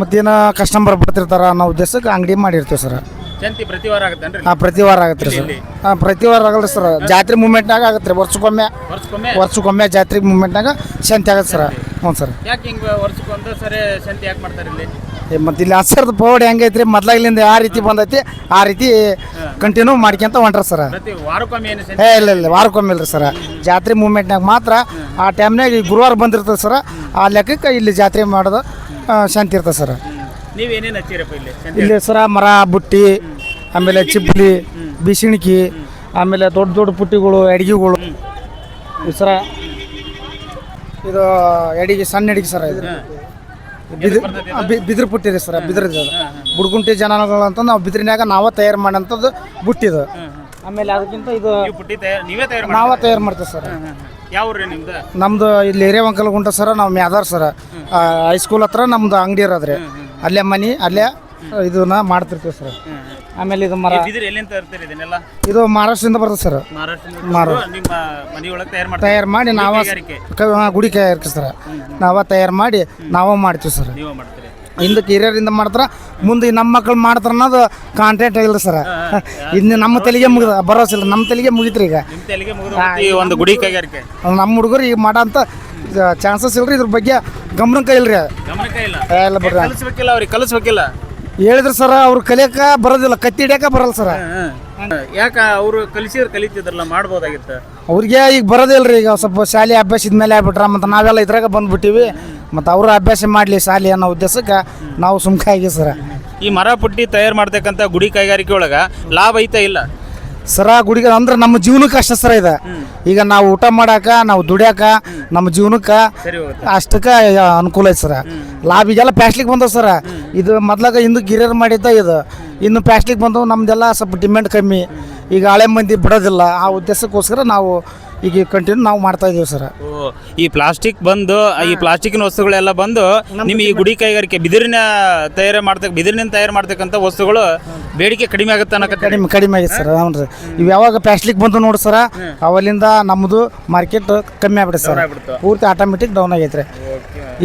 ಮತ್ತೇನು ಕಸ್ಟಮರ್ ಬರ್ತಿರ್ತಾರ ಅನ್ನೋ ಉದ್ದೇಶಕ್ಕೆ ಅಂಗಡಿ ಮಾಡಿರ್ತೀವಿ ಸರ್. ಸಂತಿ ಪ್ರತಿ ವಾರ ಆಗುತ್ತೇನ್ರಿ ಹಾಂ ಪ್ರತಿ ವಾರ ಆಗತ್ತೆ ರೀ ಸರ್. ಹಾಂ ಪ್ರತಿ ವಾರ ಆಗಲ್ಲ ಸರ್. ಜಾತ್ರೆ ಮೂಮೆಂಟ್ನಾಗ ಆಗತ್ತೆ ರೀ ವರ್ಷಕ್ಕೊಮ್ಮೆ. ವರ್ಷಕ್ಕೊಮ್ಮೆ? ವರ್ಷಕ್ಕೊಮ್ಮೆ ಜಾತ್ರೆ ಮೂಮೆಂಟ್ನಾಗ ಶಾಂತಿ ಆಗತ್ತೆ ಸರ್. ಹ್ಞೂ ಸರ್. ಯಾಕೆ ಹಿಂಗೆ ವರ್ಷಕ್ಕೊಂದು ಸರಿ ಸಂತಿ ಯಾಕೆ ಮಾಡ್ತಾರೆ ಇಲ್ಲಿ? ಮತ್ತು ಇಲ್ಲಿ ಹಸರ್ದು ಪೌಡಿ ಹೆಂಗೈತ್ರಿ ಮೊದ್ಲಾಗ್ಲಿಂದ ಯಾವ ರೀತಿ ಬಂದೈತಿ ಆ ರೀತಿ ಕಂಟಿನ್ಯೂ ಮಾಡ್ಕೊಂತ ಹೊಂಟ್ರ ಸರ್. ಪ್ರತಿ ವಾರಕ್ಕೊಮ್ಮೆ ಏನು ಏ ಇಲ್ಲ ಇಲ್ಲ ವಾರಕ್ಕೊಮ್ಮೆ ಇಲ್ರಿ ಸರ್. ಜಾತ್ರೆ ಮೂಮೆಂಟ್ನಾಗ ಮಾತ್ರ ಆ ಟೈಮ್ನಾಗ ಈ ಗುರುವಾರ ಬಂದಿರ್ತದೆ ಸರ್. ಆ ಲೆಕ್ಕಕ್ಕೆ ಇಲ್ಲಿ ಜಾತ್ರೆ ಮಾಡೋದು ಆ, ಶಾಂತಿ ಇರ್ತದೆ ಸರ್. ನೀವೇನೇನು ಹಚ್ಚಿರಪ್ಪ ಇಲ್ಲಿ? ಇಲ್ಲಿ ಸರ ಮರ ಬುಟ್ಟಿ ಆಮೇಲೆ ಚಿಪ್ಲಿ ಬಿಸಿಣಿಕಿ ಆಮೇಲೆ ದೊಡ್ಡ ದೊಡ್ಡ ಪುಟ್ಟಿಗಳು ಅಡಿಗೆಗಳು. ಸರ ಇದು ಅಡಿಗೆ ಸಣ್ಣ ಅಡಿಗೆ ಸರ ಇದು. ಬಿದಿರು ಪುಟ್ಟಿದೆ ಪುಟ್ಟಿ ರೀ ಸರ ಬಿದಿರು ಇದು ಬುಡ್ಗುಂಟಿ ಜನಗಳು ಅಂತ ನಾವು ಬಿದಿರಿನಾಗ ನಾವೇ ತಯಾರು ಮಾಡೋಂಥದ್ದು ಬುಟ್ಟಿದು ಆಮೇಲೆ ಅದಕ್ಕಿಂತ ಇದು ನೀವು ತಯಾರು ಮಾಡ್ತೀವಿ ಸರ್. ನಮ್ದು? ಇಲ್ಲಿ ಹಿರೇವಂಕಲ್ ಗುಂಟ ಸರ ನಾವು ಮ್ಯಾದಾರ್ ಸರ್. ಹೈಸ್ಕೂಲ್ ಹತ್ರ ನಮ್ದು ಅಂಗಡಿ ಇರೋದ್ರಿ. ಅಲ್ಲೇ ಮನಿ ಅಲ್ಲೇ ಇದನ್ನ ಮಾಡ್ತಿರ್ತೀವಿ ಸರ್. ಆಮೇಲೆ ಇದು ಮರ ಬಿದಿರು ಎಲ್ಲಿಂದ ತರ್ತೀರಿ ಇದನ್ನೆಲ್ಲ? ಇದು ಮಹಾರಾಷ್ಟ್ರದಿಂದ ಬರ್ತದೆ ಸರ್. ಮಹಾರಾಷ್ಟ್ರದಿಂದ ಮಾರು. ತಂದು ನಿಮ್ಮ ಮನೆಯೊಳಗೆ ತಯಾರು ಮಾಡ್ತೀರಿ? ತಯಾರು ಮಾಡಿ ನಾವ ಕೈಗಾರಿಕೆ. ಕ- ಹಾ, ಗುಡಿ ಕೈಗಾರಿಕೆ ಸರ್. ನಾವ ತಯಾರು ಮಾಡಿ ನಾವ ಮಾಡ್ತೀವಿ ಸರ್. ಹಿಂದ ಮಾಡ್ತೀರಿ? ಹಿಂದಕ್ಕೆ ಹಿರಿಯರಿಂದ ಮಾಡ್ತಾರ ಮುಂದೆ ನಮ್ಮ ಮಕ್ಳು ಮಾಡ್ತಾರ ಅನ್ನೋದು ಕಾಂಟ್ಯಾಕ್ಟ್ ಆಗಿಲ್ಲ ಸರ್. ಇನ್ನು ನಮ್ಮ ತಲೆಗೆ ಮುಗಿದ ಬರೋಸಿಲ್ಲ ನಮ್ಮ ತಲೆಗೆ ಮುಗಿತ್ರಿ ಈಗ. ನಿಮ್ಮ ತೆಲಿಗೆ ಮುಗಿದು ಈ ಒಂದು ಗುಡಿ ಕೈಗಾರಿಕೆ. ನಮ್ಮ ಹುಡುಗರು ಈಗ ಮಾಡೋಂಥ ಚಾನ್ಸಸ್ ಇಲ್ರಿ ಇದ್ರ ಬಗ್ಗೆ ಗಮನ ಇಲ್ಲ. ಇಲ್ಲ ಬಿಡ್ರಿ. ಕಲಿಸ್ಬೇಕಿಲ್ಲ ಅವ್ರಿಗೆ ಕಲಿಸ್ಬೇಕಿಲ್ಲ. ಹೇಳಿದ್ರು ಸರ್ ಅವ್ರು ಕಲಿಯಕ ಬರೋದಿಲ್ಲ ಕತ್ತಿ ಹಿಡಿಯಕ ಬರಲ್ಲ ಸರ್. ಯಾಕ ಅವರು ಕಲಿಸಿದ್ರೆ ಕಲಿತಿದ್ರಲ್ಲ ಮಾಡ್ಬೋದಾಗಿತ್ತು? ಅವ್ರಿಗೆ ಈಗ ಬರೋದಿಲ್ರಿ ಈಗ ಸ್ವಲ್ಪ ಶಾಲೆ ಅಭ್ಯಾಸ ಇದ್ಮೇಲೆ ಆಗ್ಬಿಟ್ರ ಮತ್ತು ನಾವೆಲ್ಲ ಇದ್ರಾಗ ಬಂದ್ಬಿಟ್ಟಿವಿ. ಮತ್ತು ಅವರು ಅಭ್ಯಾಸ ಮಾಡಲಿ ಶಾಲೆ ಅನ್ನೋ ಉದ್ದೇಶಕ್ಕೆ ನಾವು ಸುಮ್ಕ ಆಗಿ ಸರ್. ಈ ಮರ ಪುಟ್ಟಿ ತಯಾರು ಮಾಡ್ತಕ್ಕಂಥ ಗುಡಿ ಕೈಗಾರಿಕೆ ಒಳಗ ಲಾಭ ಐತೆ ಇಲ್ಲ? ಸರ ಗುಡಿಗೆ ಅಂದ್ರೆ ನಮ್ಮ ಜೀವನಕ್ಕೆ ಅಷ್ಟೇ ಸರ ಇದೆ. ಈಗ ನಾವು ಊಟ ಮಾಡಾಕ ನಾವು ದುಡಿಯಾಕ ನಮ್ಮ ಜೀವನಕ್ಕೆ ಅಷ್ಟಕ್ಕೆ ಅನುಕೂಲ ಐತೆ ಸರ. ಲಾಭ ಈಗೆಲ್ಲ ಪ್ಯಾಸ್ಲಿಕ್ ಬಂದವ ಸರ. ಇದು ಮೊದ್ಲಾಗ ಇಂದು ಗಿರಿಯರ್ ಮಾಡಿದ್ದ ಇದು. ಇನ್ನು ಪ್ಯಾಸ್ಟ್ಲಿಕ್ ಬಂದವು ನಮ್ದೆಲ್ಲ ಸ್ವಲ್ಪ ಡಿಮ್ಯಾಂಡ್ ಕಮ್ಮಿ. ಈಗ ಹಳೆ ಮಂದಿ ಬಿಡೋದಿಲ್ಲ. ಆ ಉದ್ದೇಶಕ್ಕೋಸ್ಕರ ನಾವು ಈಗ ಕಂಟಿನ್ಯೂ ನಾವು ಮಾಡ್ತಾ ಇದೀವಿ ಸರ್. ಓ, ಈ ಪ್ಲಾಸ್ಟಿಕ್ ಬಂದು ಈ ಪ್ಲಾಸ್ಟಿಕ್ನ ವಸ್ತುಗಳೆಲ್ಲ ಬಂದು ನಿಮ್ಮ ಈ ಗುಡಿ ಕೈಗಾರಿಕೆ ಬಿದಿರಿನ ತಯಾರು ಮಾಡ್ತಕ್ಕ ಬಿದಿರಿನಿಂದ ತಯಾರು ಮಾಡ್ತಕ್ಕಂಥ ವಸ್ತುಗಳು ಬೇಡಿಕೆ ಕಡಿಮೆ ಆಗುತ್ತೆ ಅನ್ನೋ ಕಡಿಮೆ ಕಡಿಮೆ ಆಗೈತೆ ಸರ್ ಹ್ಞೂ ರೀ. ಇವು ಯಾವಾಗ ಪ್ಲಾಸ್ಟಿಕ್ ಬಂದು ನೋಡಿ ಸರ ಅವಲ್ಲಿಂದ ನಮ್ಮದು ಮಾರ್ಕೆಟ್ ಕಮ್ಮಿ ಆಗ್ಬಿಡುತ್ತೆ ಸರ್. ಆಗ್ಬಿಡ್ತು. ಪೂರ್ತಿ ಆಟೋಮೆಟಿಕ್ ಡೌನ್ ಆಗೈತೆ ರೀ.